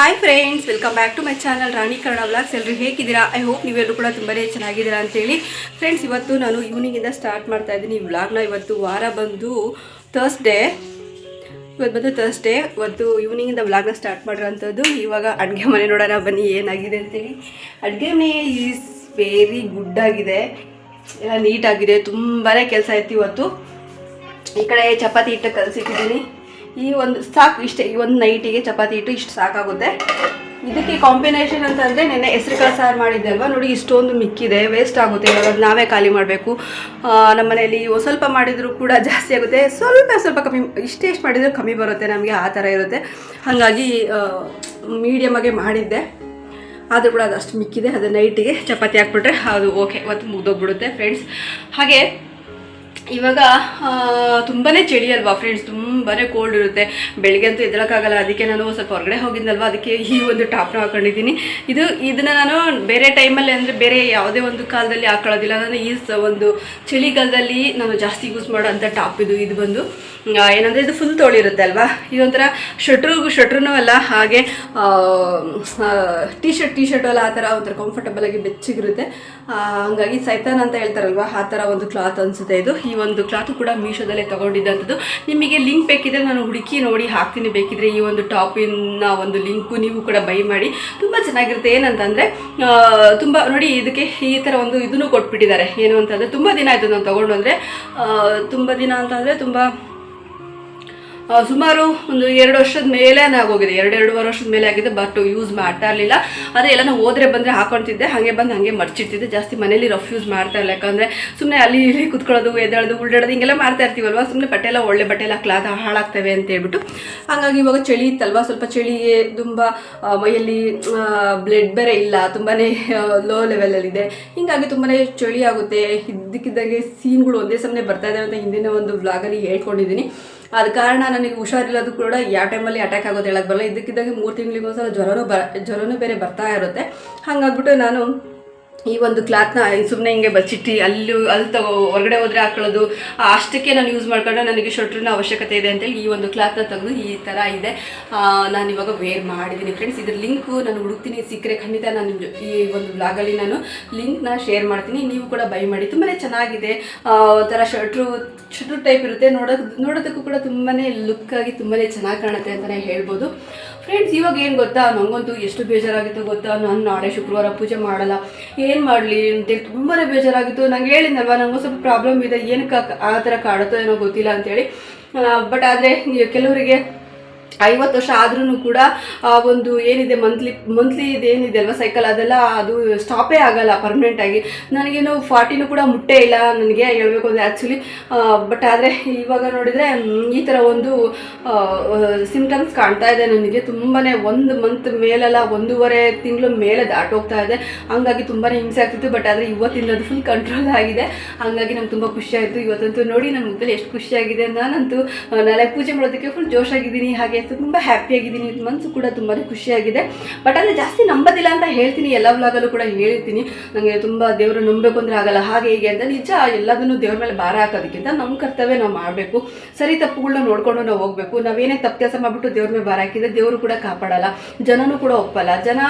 Hi friends welcome back to my channel Rani Kannada vlogs ಎಲ್ಲರೂ ಹೇಗಿದ್ದೀರಾ? I hope ನೀವೆಲ್ಲರೂ ಕೂಡ ತುಂಬಾ ಚೆನ್ನಾಗಿದ್ದೀರಾ ಅಂತೇಳಿ. ಫ್ರೆಂಡ್ಸ್ ಇವತ್ತು ನಾನು ಈವ್ನಿಂಗಿಂದ ಸ್ಟಾರ್ಟ್ ಮಾಡ್ತಾ ಇದ್ದೀನಿ ಈ ವ್ಲಾಗ್ನ ಇವತ್ತು ವಾರ ಬಂದು ಥರ್ಸ್ಡೇ ಇವತ್ತು ಬಂದು ಥರ್ಸ್ಡೇ ಇವತ್ತು ಈವ್ನಿಂಗಿಂದ ವ್ಲಾಗ್ನ ಸ್ಟಾರ್ಟ್ ಮಾಡಿರೋಂಥದ್ದು. ಇವಾಗ ಅಡುಗೆ ಮನೆ ನೋಡೋಣ ಬನ್ನಿ, ಏನಾಗಿದೆ ಅಂತೇಳಿ. ಅಡುಗೆ ಮನೆ ಈಸ್ ವೆರಿ ಗುಡ್ ಆಗಿದೆ. ಎಲ್ಲ ನೀಟಾಗಿದೆ ತುಂಬಾ ಕೆಲಸ ಇತ್ತು ಇವತ್ತು. ಈ ಕಡೆ ಚಪಾತಿ ಹಿಟ್ಟು ಕಲಸಿಟ್ಟಿದ್ದೀನಿ. ಈ ಒಂದು ಸಾಕು, ಇಷ್ಟೇ, ಈ ಒಂದು ನೈಟಿಗೆ ಚಪಾತಿ ಇಟ್ಟು ಇಷ್ಟು ಸಾಕಾಗುತ್ತೆ. ಇದಕ್ಕೆ ಕಾಂಬಿನೇಷನ್ ಅಂತಂದರೆ ನೆನ್ನೆ ಹೆಸ್ರು ಕಾಳು ಸಾರು ಮಾಡಿದ್ದೆ ಅಲ್ವಾ? ನೋಡಿ, ಇಷ್ಟೊಂದು ಮಿಕ್ಕಿದೆ ವೇಸ್ಟ್ ಆಗುತ್ತೆ. ಇವಾಗ ಅದ್ ನಾವೇ ಖಾಲಿ ಮಾಡಬೇಕು. ನಮ್ಮ ಮನೆಯಲ್ಲಿ ಸ್ವಲ್ಪ ಮಾಡಿದರೂ ಕೂಡ ಜಾಸ್ತಿ ಆಗುತ್ತೆ. ಸ್ವಲ್ಪ ಸ್ವಲ್ಪ ಕಮ್ಮಿ, ಇಷ್ಟೇ ಎಷ್ಟು ಮಾಡಿದರೂ ಕಮ್ಮಿ ಬರುತ್ತೆ ನಮಗೆ, ಆ ಥರ ಇರುತ್ತೆ. ಹಾಗಾಗಿ ಮೀಡಿಯಮಾಗೆ ಮಾಡಿದ್ದೆ. ಆದರೂ ಕೂಡ ಅದಷ್ಟು ಮಿಕ್ಕಿದೆ. ಅದು ನೈಟಿಗೆ ಚಪಾತಿ ಹಾಕ್ಬಿಟ್ರೆ ಅದು ಓಕೆ ಇವತ್ತು ಮುಗ್ದೋಗ್ಬಿಡುತ್ತೆ ಫ್ರೆಂಡ್ಸ್ ಹಾಗೆ ಇವಾಗ ತುಂಬಾ ಚಳಿ ಅಲ್ವಾ ಫ್ರೆಂಡ್ಸ್ ತುಂಬಾ ಕೋಲ್ಡ್ ಇರುತ್ತೆ. ಬೆಳಗ್ಗೆ ಅಂತೂ ಎದ್ದಕ್ಕಾಗಲ್ಲ ಅದಕ್ಕೆ ನಾನು ಸ್ವಲ್ಪ ಹೊರಗಡೆ ಹೋಗಿದ್ನಲ್ವ? ಅದಕ್ಕೆ ಈ ಒಂದು ಟಾಪ್ನ ಹಾಕೊಂಡಿದ್ದೀನಿ. ಇದು, ಇದನ್ನು ನಾನು ಬೇರೆ ಟೈಮಲ್ಲಿ ಅಂದರೆ ಬೇರೆ ಯಾವುದೇ ಒಂದು ಕಾಲದಲ್ಲಿ ಹಾಕೊಳ್ಳೋದಿಲ್ಲ. ನಾನು ಈ ಒಂದು ಚಳಿಗಾಲದಲ್ಲಿ ನಾನು ಜಾಸ್ತಿ ಯೂಸ್ ಮಾಡೋ ಟಾಪ್ ಇದು. ಇದು ಬಂದು ಏನಂದರೆ ಇದು ಫುಲ್ ತೋಳಿರುತ್ತೆ ಅಲ್ವಾ ಇದೊಂಥರ ಶಟ್ರು ಶಟ್ರೂ ಅಲ್ಲ, ಹಾಗೆ ಟೀ ಶರ್ಟ್ ಟೀ ಶರ್ಟ್ ಅಲ್ಲ ಆ ಥರ ಒಂಥರ ಕಂಫರ್ಟಬಲ್ ಆಗಿ ಬೆಚ್ಚಿಗಿರುತ್ತೆ. ಹಂಗಾಗಿ ಸೈತಾನ್ ಅಂತ ಹೇಳ್ತಾರಲ್ವ, ಆ ಥರ ಒಂದು ಕ್ಲಾತ್ ಅನಿಸುತ್ತೆ ಇದು. ಈ ಒಂದು ಕ್ಲಾತು ಕೂಡ ಮೀಶೋದಲ್ಲೇ ತೊಗೊಂಡಿದ್ದಂಥದ್ದು. ನಿಮಗೆ ಲಿಂಕ್ ಬೇಕಿದ್ರೆ ನಾನು ಹುಡುಕಿ ನೋಡಿ ಹಾಕ್ತೀನಿ. ಬೇಕಿದ್ರೆ ಈ ಒಂದು ಟಾಪಿನ ಒಂದು ಲಿಂಕು ನೀವು ಕೂಡ ಬೈ ಮಾಡಿ. ತುಂಬ ಚೆನ್ನಾಗಿರುತ್ತೆ. ಏನಂತಂದರೆ ತುಂಬ, ನೋಡಿ ಇದಕ್ಕೆ ಈ ಥರ ಒಂದು ಇದನ್ನು ಕೊಟ್ಬಿಟ್ಟಿದ್ದಾರೆ. ಏನು ಅಂತಂದರೆ, ತುಂಬ ದಿನ ಆಯಿತು ನಾನು ತೊಗೊಂಡು ಅಂದರೆ ತುಂಬ ದಿನ ಅಂತಂದರೆ ತುಂಬ ಸುಮಾರು ಒಂದು ಎರಡು ವರ್ಷದ ಮೇಲೆ ಆಗೋಗಿದೆ. ಎರಡು, ಎರಡೂವರೆ ವರ್ಷದ ಮೇಲೆ ಆಗಿದೆ ಬಟ್ ಯೂಸ್ ಮಾಡ್ತಾ ಇರಲಿಲ್ಲ. ಅದೇ ಎಲ್ಲ ಹೋದ್ರೆ ಬಂದರೆ ಹಾಕೊಳ್ತಿದ್ದೆ ಹಾಗೆ ಬಂದು ಹಾಗೆ ಮರ್ಚಿರ್ತಿದ್ದೆ ಜಾಸ್ತಿ ಮನೇಲಿ ರಫ್ ಯೂಸ್ ಮಾಡ್ತಾ ಇಲ್ಲ ಯಾಕಂದರೆ ಸುಮ್ಮನೆ ಅಲ್ಲಿ ಇಲ್ಲಿ ಕುತ್ಕೊಳ್ಳೋದು, ಎದ್ದಾಳದು ಉಳ್ಳಾಡೋದು ಹಿಂಗೆಲ್ಲ ಮಾಡ್ತಾ ಇರ್ತೀವಲ್ವ? ಸುಮ್ಮನೆ ಬಟ್ಟೆ ಎಲ್ಲ ಒಳ್ಳೆ ಬಟ್ಟೆ ಎಲ್ಲ ಕ್ಲಾತ್ ಹಾಳಾಗ್ತವೆ ಅಂತ ಹೇಳ್ಬಿಟ್ಟು. ಹಾಗಾಗಿ ಇವಾಗ ಚಳಿ ಇತ್ತಲ್ವ? ಸ್ವಲ್ಪ ಚಳಿಗೆ ತುಂಬ ಮೈಯಲ್ಲಿ ಬ್ಲಡ್ ಬೇರೆ ಇಲ್ಲ. ತುಂಬಾ ಲೋ ಲೆವೆಲಲ್ಲಿದೆ ಹಿಂಗಾಗಿ ತುಂಬಾ ಚಳಿ ಆಗುತ್ತೆ. ಇದ್ದಕ್ಕಿದ್ದಾಗೆ ಸೀನ್ಗಳು ಒಂದೇ ಸಮನೆ ಬರ್ತಾ ಇದ್ದಾವೆ ಅಂತ ಹಿಂದಿನ ಒಂದು ವ್ಲಾಗಲ್ಲಿ ಹೇಳ್ಕೊಂಡಿದ್ದೀನಿ. ಆದ ಕಾರಣ ನನಗೆ ಹುಷಾರಿಲ್ಲದು ಕೂಡ ಯಾವ ಟೈಮಲ್ಲಿ ಅಟ್ಯಾಕ್ ಆಗೋದು ಹೇಳಕ್ಕೆ ಬರಲ್ಲ. ಇದಕ್ಕಿದ್ದಾಗೆ ಮೂರು ತಿಂಗಳಿಗೋಸ್ಕರ ಜ್ವರನೂ ಬ ಜ್ವರನೂ ಬೇರೆ ಬರ್ತಾ ಇರುತ್ತೆ. ಹಾಗಾಗ್ಬಿಟ್ಟು ನಾನು ಈ ಒಂದು ಕ್ಲಾತ್ನ ಸುಮ್ಮನೆ ಹಿಂಗೆ ಬಚ್ಚಿಟ್ಟು, ಅಲ್ಲಿ ಅಲ್ಲಿ ತಗೋ, ಹೊರಗಡೆ ಹೋದ್ರೆ ಹಾಕೊಳ್ಳೋದು ಅಷ್ಟಕ್ಕೆ ನಾನು ಯೂಸ್ ಮಾಡ್ಕೊಂಡು ನನಗೆ ಶರ್ಟ್ರಿನ ಅವಶ್ಯಕತೆ ಇದೆ ಅಂತೇಳಿ ಈ ಒಂದು ಕ್ಲಾತ್ನ ತೆಗೆದು ಈ ಥರ ಇದೆ. ನಾನು ಇವಾಗ ವೇರ್ ಮಾಡಿದ್ದೀನಿ ಫ್ರೆಂಡ್ಸ್ ಇದ್ರ ಲಿಂಕು ನಾನು ಹುಡುಕ್ತೀನಿ ಸಿಕ್ಕರೆ ಖಂಡಿತ ನಾನು ಈ ಒಂದು ಬ್ಲಾಗಲ್ಲಿ ನಾನು ಲಿಂಕ್ನ ಶೇರ್ ಮಾಡ್ತೀನಿ. ನೀವು ಕೂಡ ಬೈ ಮಾಡಿ. ತುಂಬಾ ಚೆನ್ನಾಗಿದೆ. ಒಂಥರ ಶರ್ಟ್ರು ಶರ್ಟ್ರು ಟೈಪ್ ಇರುತ್ತೆ. ನೋಡೋದು ನೋಡೋದಕ್ಕೂ ಕೂಡ ತುಂಬಾ ಲುಕ್ಕಾಗಿ ತುಂಬಾ ಚೆನ್ನಾಗಿ ಕಾಣುತ್ತೆ ಅಂತಲೇ ಹೇಳ್ಬೋದು. ಫ್ರೆಂಡ್ಸ್ ಇವಾಗ ಏನು ಗೊತ್ತಾ? ನನಗಂತೂ ಎಷ್ಟು ಬೇಜಾರಾಗಿತ್ತು ಗೊತ್ತಾ? ನಾನು ನಾಳೆ ಶುಕ್ರವಾರ ಪೂಜೆ ಮಾಡಲ್ಲ. ಏನು ಮಾಡಲಿ? ಅಂತೇಳಿ ತುಂಬಾ ಬೇಜಾರಾಗಿತ್ತು. ನಂಗೆ ಹೇಳಿದ್ನಲ್ವ, ನಂಗೆ ಸ್ವಲ್ಪ ಪ್ರಾಬ್ಲಮ್ ಇದೆ. ಏನಕ್ಕೆ ಆ ಥರ ಕಾಡುತ್ತೋ ಏನೋ ಗೊತ್ತಿಲ್ಲ ಅಂತೇಳಿ. ಬಟ್ ಆದರೆ ಕೆಲವರಿಗೆ ಐವತ್ತು ವರ್ಷ ಆದ್ರೂ ಕೂಡ, ಆ, ಒಂದು ಏನಿದೆ ಮಂತ್ಲಿ ಮಂತ್ಲಿ ಇದೇನಿದೆ ಅಲ್ವಾ ಸೈಕಲ್ ಅದೆಲ್ಲ ಅದು ಸ್ಟಾಪೇ ಆಗಲ್ಲ ಪರ್ಮನೆಂಟ್ ಆಗಿ. ನನಗೇನು ಫಾರ್ಟಿನೂ ಕೂಡ ಮುಟ್ಟೇ ಇಲ್ಲ ನನಗೆ ಹೇಳಬೇಕು ಅಂದರೆ ಆ್ಯಕ್ಚುಲಿ ಬಟ್ ಆದರೆ ಇವಾಗ ನೋಡಿದರೆ ಈ ಥರ ಒಂದು ಸಿಮ್ಟಮ್ಸ್ ಕಾಣ್ತಾ ಇದೆ ನನಗೆ. ತುಂಬಾ ಒಂದು ಮಂತ್ ಮೇಲೆಲ್ಲ, ಒಂದೂವರೆ ತಿಂಗಳು ಮೇಲೆ ದಾಟೋಗ್ತಾ ಇದೆ. ಹಂಗಾಗಿ ತುಂಬಾ ಹಿಂಸೆ ಆಗ್ತಿತ್ತು ಬಟ್ ಆದರೆ ಇವತ್ತಿಂದ ಅದು ಫುಲ್ ಕಂಟ್ರೋಲ್ ಆಗಿದೆ. ಹಂಗಾಗಿ ನಂಗೆ ತುಂಬ ಖುಷಿ ಆಯಿತು. ಇವತ್ತಂತೂ ನೋಡಿ ನನ್ನ ಮುಖದಲ್ಲಿ ಎಷ್ಟು ಖುಷಿಯಾಗಿದೆ ನಾನಂತೂ ನಾಳೆ ಪೂಜೆ ಮಾಡೋದಕ್ಕೆ ಫುಲ್ ಜೋಶಾಗಿದ್ದೀನಿ ಹಾಗೆ ತುಂಬ ಹ್ಯಾಪಿಯಾಗಿದ್ದೀನಿ ಮನಸ್ಸು ಕೂಡ ತುಂಬಾ ಖುಷಿಯಾಗಿದೆ. ಬಟ್ ಅಂದರೆ ಜಾಸ್ತಿ ನಂಬೋದಿಲ್ಲ ಅಂತ ಹೇಳ್ತೀನಿ. ಎಲ್ಲ ವ್ಲಾಗಲ್ಲೂ ಕೂಡ ಹೇಳ್ತೀನಿ. ನನಗೆ ತುಂಬ ದೇವರು ನಂಬಬೇಕು ಅಂದರೆ ಆಗಲ್ಲ. ಹಾಗೆ ಹೀಗೆ ಅಂತ ನಿಜ, ಎಲ್ಲದನ್ನು ದೇವ್ರ ಮೇಲೆ ಭಾರ ಹಾಕೋದಕ್ಕಿಂತ ನಮ್ಮ ಕರ್ತವ್ಯ ನಾವು ಮಾಡಬೇಕು. ಸರಿ ತಪ್ಪುಗಳನ್ನ ನೋಡಿಕೊಂಡು ನಾವು ಹೋಗಬೇಕು. ನಾವೇನೇ ತಪ್ಪು ಕೆಲಸ ಮಾಡಿಬಿಟ್ಟು ದೇವ್ರ ಮೇಲೆ ಭಾರ ಹಾಕಿದ್ರೆ ದೇವರು ಕೂಡ ಕಾಪಾಡಲ್ಲ. ಜನನೂ ಕೂಡ ಒಪ್ಪಲ್ಲ. ಜನ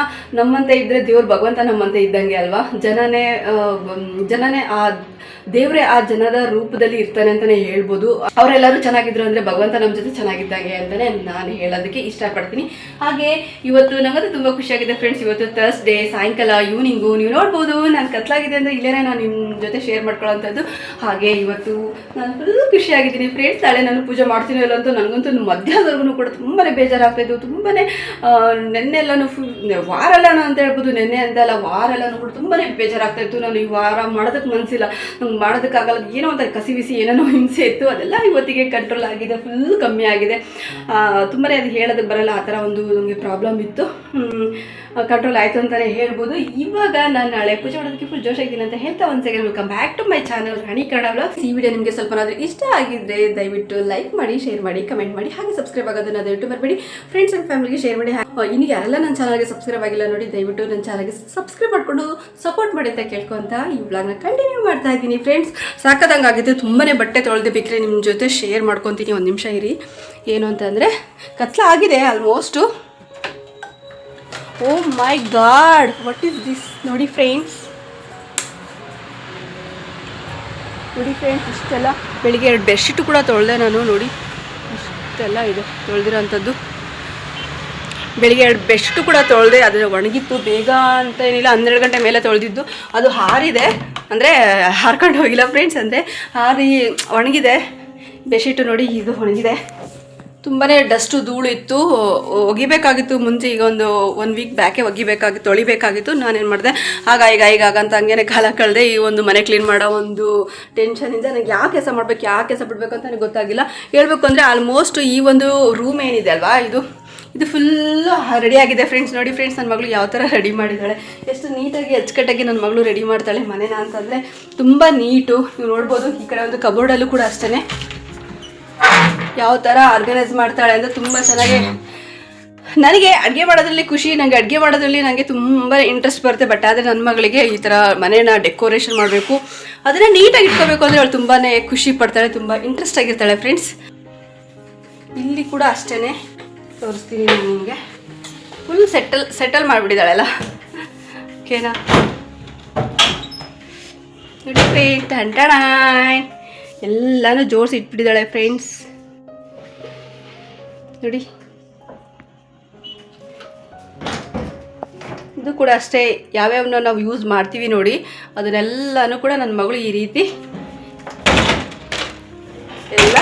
ನಮ್ಮಂತೆ ಇದ್ದರೆ ದೇವ್ರು ಭಗವಂತ ನಮ್ಮಂತೆ ಇದ್ದಂಗೆ ಅಲ್ವಾ? ಜನನೇ ಜನನೇ ಆ ದೇವರೇ ಆ ಜನದ ರೂಪದಲ್ಲಿ ಇರ್ತಾನೆ ಅಂತಾನೆ ಹೇಳ್ಬೋದು. ಅವರೆಲ್ಲರೂ ಚೆನ್ನಾಗಿದ್ರು ಅಂದ್ರೆ ಭಗವಂತ ನಮ್ಮ ಜೊತೆ ಚೆನ್ನಾಗಿದ್ದಾಗೆ ಅಂತಾನೆ ನಾನು ಹೇಳೋದಕ್ಕೆ ಇಷ್ಟಪಡ್ತೀನಿ. ಹಾಗೆ ಇವತ್ತು ನಮಗಂತೂ ತುಂಬಾ ಖುಷಿಯಾಗಿದೆ ಫ್ರೆಂಡ್ಸ್ ಇವತ್ತು ಥರ್ಸ್ಡೇ ಸಾಯಂಕಾಲ ಈವ್ನಿಂಗು ನೀವು ನೋಡ್ಬೋದು. ನಾನು ಕತ್ಲಾಗಿದೆ ಅಂದ್ರೆ ಇಲ್ಲೇನೆ ನಾನು ನಿಮ್ಮ ಜೊತೆ ಶೇರ್ ಮಾಡ್ಕೊಳ್ಳೋಂಥದ್ದು. ಹಾಗೆ ಇವತ್ತು ನಾನು ಫುಲ್ ಖುಷಿಯಾಗಿದ್ದೀನಿ. ಫ್ರೆಂಡ್ಸ್ ನಾಳೆ ನಾನು ಪೂಜೆ ಮಾಡ್ತೀನಿ ಇಲ್ಲ ಅಂತ ನನಗಂತೂ ಮಧ್ಯಾಹ್ನದವರೆಗೂ ಕೂಡ ತುಂಬಾ ಬೇಜಾರಾಗ್ತಾಯಿದ್ದು ತುಂಬಾ ನೆನ್ನೆಲ್ಲನೂ ಫುಲ್ ವಾರ ಎಲ್ಲ ಅಂತ ಹೇಳ್ಬೋದು. ನೆನ್ನೆ ಅಂತ ಅಲ್ಲ ವಾರ ಎಲ್ಲನೂ ಕೂಡ ತುಂಬಾ ಬೇಜಾರಾಗ್ತಾಯಿತ್ತು ನಾನು ಈ ವಾರ ಮಾಡೋದಕ್ಕೆ ಮನಸ್ಸಿಲ್ಲ ನಂಗೆ ಮಾಡೋದಕ್ಕಾಗಲ್ಲ, ಏನೋ ಒಂಥರ ಕಸಿ ಬಿಸಿ ಏನೇನೋ ಹಿಂಸೆ ಇತ್ತು, ಅದೆಲ್ಲ ಇವತ್ತಿಗೆ ಕಂಟ್ರೋಲ್ ಆಗಿದೆ ಫುಲ್ ಕಮ್ಮಿ ಆಗಿದೆ. ತುಂಬಾ ಅದು ಹೇಳೋದಕ್ಕೆ ಬರಲ್ಲ, ಆ ಥರ ಒಂದು ನಮಗೆ ಪ್ರಾಬ್ಲಮ್ ಇತ್ತು. ಕಂಟ್ರೋಲ್ ಆಯಿತು ಅಂತಲೇ ಹೇಳ್ಬೋದು. ಇವಾಗ ನಾನು ನಾಳೆ ಪೂಜೆ ಮಾಡೋದಕ್ಕೆ ಫುಲ್ ಜೋಶ್ ಆಗಿದ್ದೀನಿ ಅಂತ ಹೇಳ್ತಾ ಒಂದು second welcome back to my channel Rani Kannada blogs ಈ ವಿಡಿಯೋ ನಿಮಗೆ ಸ್ವಲ್ಪನಾದರೂ ಇಷ್ಟ ಆಗಿದ್ರೆ ದಯವಿಟ್ಟು ಲೈಕ್ ಮಾಡಿ ಶೇರ್ ಮಾಡಿ ಕಮೆಂಟ್ ಮಾಡಿ, ಹಾಗೆ ಸಬ್ಸ್ಕ್ರೈಬ್ ಆಗೋದನ್ನ ದಯವಿಟ್ಟು ಮರಬೇಡಿ. ಫ್ರೆಂಡ್ಸ್ ಆ್ಯಂಡ್ ಫ್ಯಾಮಿಲಿಗೆ ಶೇರ್ ಮಾಡಿ ಇನ್ನು ಯಾರೆಲ್ಲ ನನ್ನ ಚಾನಲ್ಗೆ ಸಬ್ಸ್ಕ್ರೈಬ್ ಆಗಿಲ್ಲ ನೋಡಿ, ದಯವಿಟ್ಟು ನನ್ನ ಚಾನಲ್ಗೆ ಸಬ್ಸ್ಕ್ರೈಬ್ ಮಾಡ್ಕೊಂಡು ಸಪೋರ್ಟ್ ಮಾಡಿ ಅಂತ ಕೇಳ್ಕೊಂತ ಈ ವ್ಲಾಗ್ನ ಕಂಟಿನ್ಯೂ ಮಾಡ್ತಾ ಇದ್ದೀನಿ ಫ್ರೆಂಡ್ಸ್ ಸಾಕದಂಗೆ ಆಗಿದೆ ತುಂಬಾ ಬಟ್ಟೆ ತೊಳೆದು ಬೇಕ್ರೆ ನಿಮ್ಮ ಜೊತೆ ಶೇರ್ ಮಾಡ್ಕೊತೀನಿ ಒಂದು ನಿಮಿಷ ಇರಿ. ಏನು ಅಂತಂದರೆ, ಕತ್ಲ ಆಗಿದೆ almost oh my god what is this ನೋಡಿ ಫ್ರೆಂಡ್ಸ್ ನೋಡಿ ಫ್ರೆಂಡ್ಸ್ ಇಷ್ಟೆಲ್ಲ ಬೆಳಿಗ್ಗೆ ಎರಡು ಬೆಡ್ಶೀಟು ಕೂಡ ತೊಳೆದೆ ನಾನು, ನೋಡಿ. ಇಷ್ಟೆಲ್ಲ ಇದೆ ತೊಳೆದಿರೋಂಥದ್ದು. ಬೆಳಿಗ್ಗೆ ಎರಡು ಬೆಡ್ಶೀಟು ಕೂಡ ತೊಳೆದೆ, ಅದು ಒಣಗಿತ್ತು, ಬೇಗ ಅಂತ ಏನಿಲ್ಲ, ಹನ್ನೆರಡು ಗಂಟೆ ಮೇಲೆ ತೊಳೆದಿದ್ದು. ಅದು ಹಾರಿದೆ, ಅಂದರೆ ಹಾರ್ಕೊಂಡು ಹೋಗಿಲ್ಲ ಫ್ರೆಂಡ್ಸ್ ಅಂದರೆ ಹಾರಿ ಒಣಗಿದೆ. ಬೆಡ್ಶೀಟು ನೋಡಿ ಇದು ಒಣಗಿದೆ. ತುಂಬಾ ಡಸ್ಟು ಧೂಳು ಇತ್ತು ಒಗಿಬೇಕಾಗಿತ್ತು ಮುಂಚೆ, ಈಗ ಒಂದು ಒನ್ ವೀಕ್ ಬ್ಯಾಕೆ ಒಗಿಬೇಕಾಗಿತ್ತು, ತೊಳಿಬೇಕಾಗಿತ್ತು. ನಾನೇನು ಮಾಡಿದೆ, ಆಗ, ಈಗ ಈಗ ಆಗ ಅಂತ ಹಂಗೇನೆ ಕಾಲ ಕಳೆದೆ, ಈ ಒಂದು ಮನೆ ಕ್ಲೀನ್ ಮಾಡೋ ಒಂದು ಟೆನ್ಷನಿಂದ ನನಗೆ ಯಾವ ಕೆಲಸ ಮಾಡಬೇಕು, ಯಾವ ಕೆಲಸ ಬಿಡಬೇಕು ಅಂತ ನನಗೆ ಗೊತ್ತಾಗಿಲ್ಲ. ಹೇಳ್ಬೇಕು ಅಂದರೆ ಆಲ್ಮೋಸ್ಟ್ ಈ ಒಂದು ರೂಮ್ ಏನಿದೆ ಅಲ್ವಾ, ಇದು ಇದು ಫುಲ್ಲು ಆಗಿದೆ ಫ್ರೆಂಡ್ಸ್ ನೋಡಿ ಫ್ರೆಂಡ್ಸ್ ನನ್ನ ಮಗಳು ಯಾವ ಥರ ರೆಡಿ ಮಾಡಿದ್ದಾಳೆ ಎಷ್ಟು ನೀಟಾಗಿ, ಅಚ್ಚುಕಟ್ಟಾಗಿ ನನ್ನ ಮಗಳು ರೆಡಿ ಮಾಡ್ತಾಳೆ ಮನೇನ ಅಂತಂದರೆ, ತುಂಬ ನೀಟು. ನೀವು ನೋಡ್ಬೋದು, ಈ ಕಡೆ ಒಂದು ಕಬೋರ್ಡಲ್ಲೂ ಕೂಡ ಅಷ್ಟೇ ಯಾವ ಥರ ಆರ್ಗನೈಸ್ ಮಾಡ್ತಾಳೆ ಅಂದರೆ ತುಂಬ ಚೆನ್ನಾಗಿ ನನಗೆ ಅಡುಗೆ ಮಾಡೋದ್ರಲ್ಲಿ ಖುಷಿ ನನಗೆ ಅಡುಗೆ ಮಾಡೋದ್ರಲ್ಲಿ ನನಗೆ ತುಂಬ ಇಂಟ್ರೆಸ್ಟ್ ಬರುತ್ತೆ. ಬಟ್ ಆದರೆ ನನ್ನ ಮಗಳಿಗೆ ಈ ಥರ ಮನೇನ ಡೆಕೋರೇಷನ್ ಮಾಡಬೇಕು. ಅದನ್ನು ನೀಟಾಗಿ ಇಟ್ಕೋಬೇಕು ಅಂದರೆ ಅವಳು ತುಂಬಾ ಖುಷಿ ಪಡ್ತಾಳೆ, ತುಂಬ ಇಂಟ್ರೆಸ್ಟ್ ಆಗಿರ್ತಾಳೆ ಫ್ರೆಂಡ್ಸ್ ಇಲ್ಲಿ ಕೂಡ ಅಷ್ಟೇ ತೋರಿಸ್ತೀನಿ ನಿಮಗೆ. ಫುಲ್ ಸೆಟಲ್ ಸೆಟಲ್ ಮಾಡಿಬಿಟ್ಟಿದ್ದಾಳೆಲ್ಲ. ಓಕೆನಾ ನೋಡಿ ಫ್ರೆಂಡ್ ಟಂಟಣ ಎಲ್ಲನೂ ಜೋಡಿಸಿ ಇಟ್ಬಿಟ್ಟಿದ್ದಾಳೆ ಫ್ರೆಂಡ್ಸ್ ನೋಡಿ. ಇದು ಕೂಡ ಅಷ್ಟೇ ಯಾವ್ಯಾವನ್ನ ನಾವು ಯೂಸ್ ಮಾಡ್ತೀವಿ ನೋಡಿ. ಅದನ್ನೆಲ್ಲನೂ ಕೂಡ ನನ್ನ ಮಗಳು ಈ ರೀತಿ ಎಲ್ಲ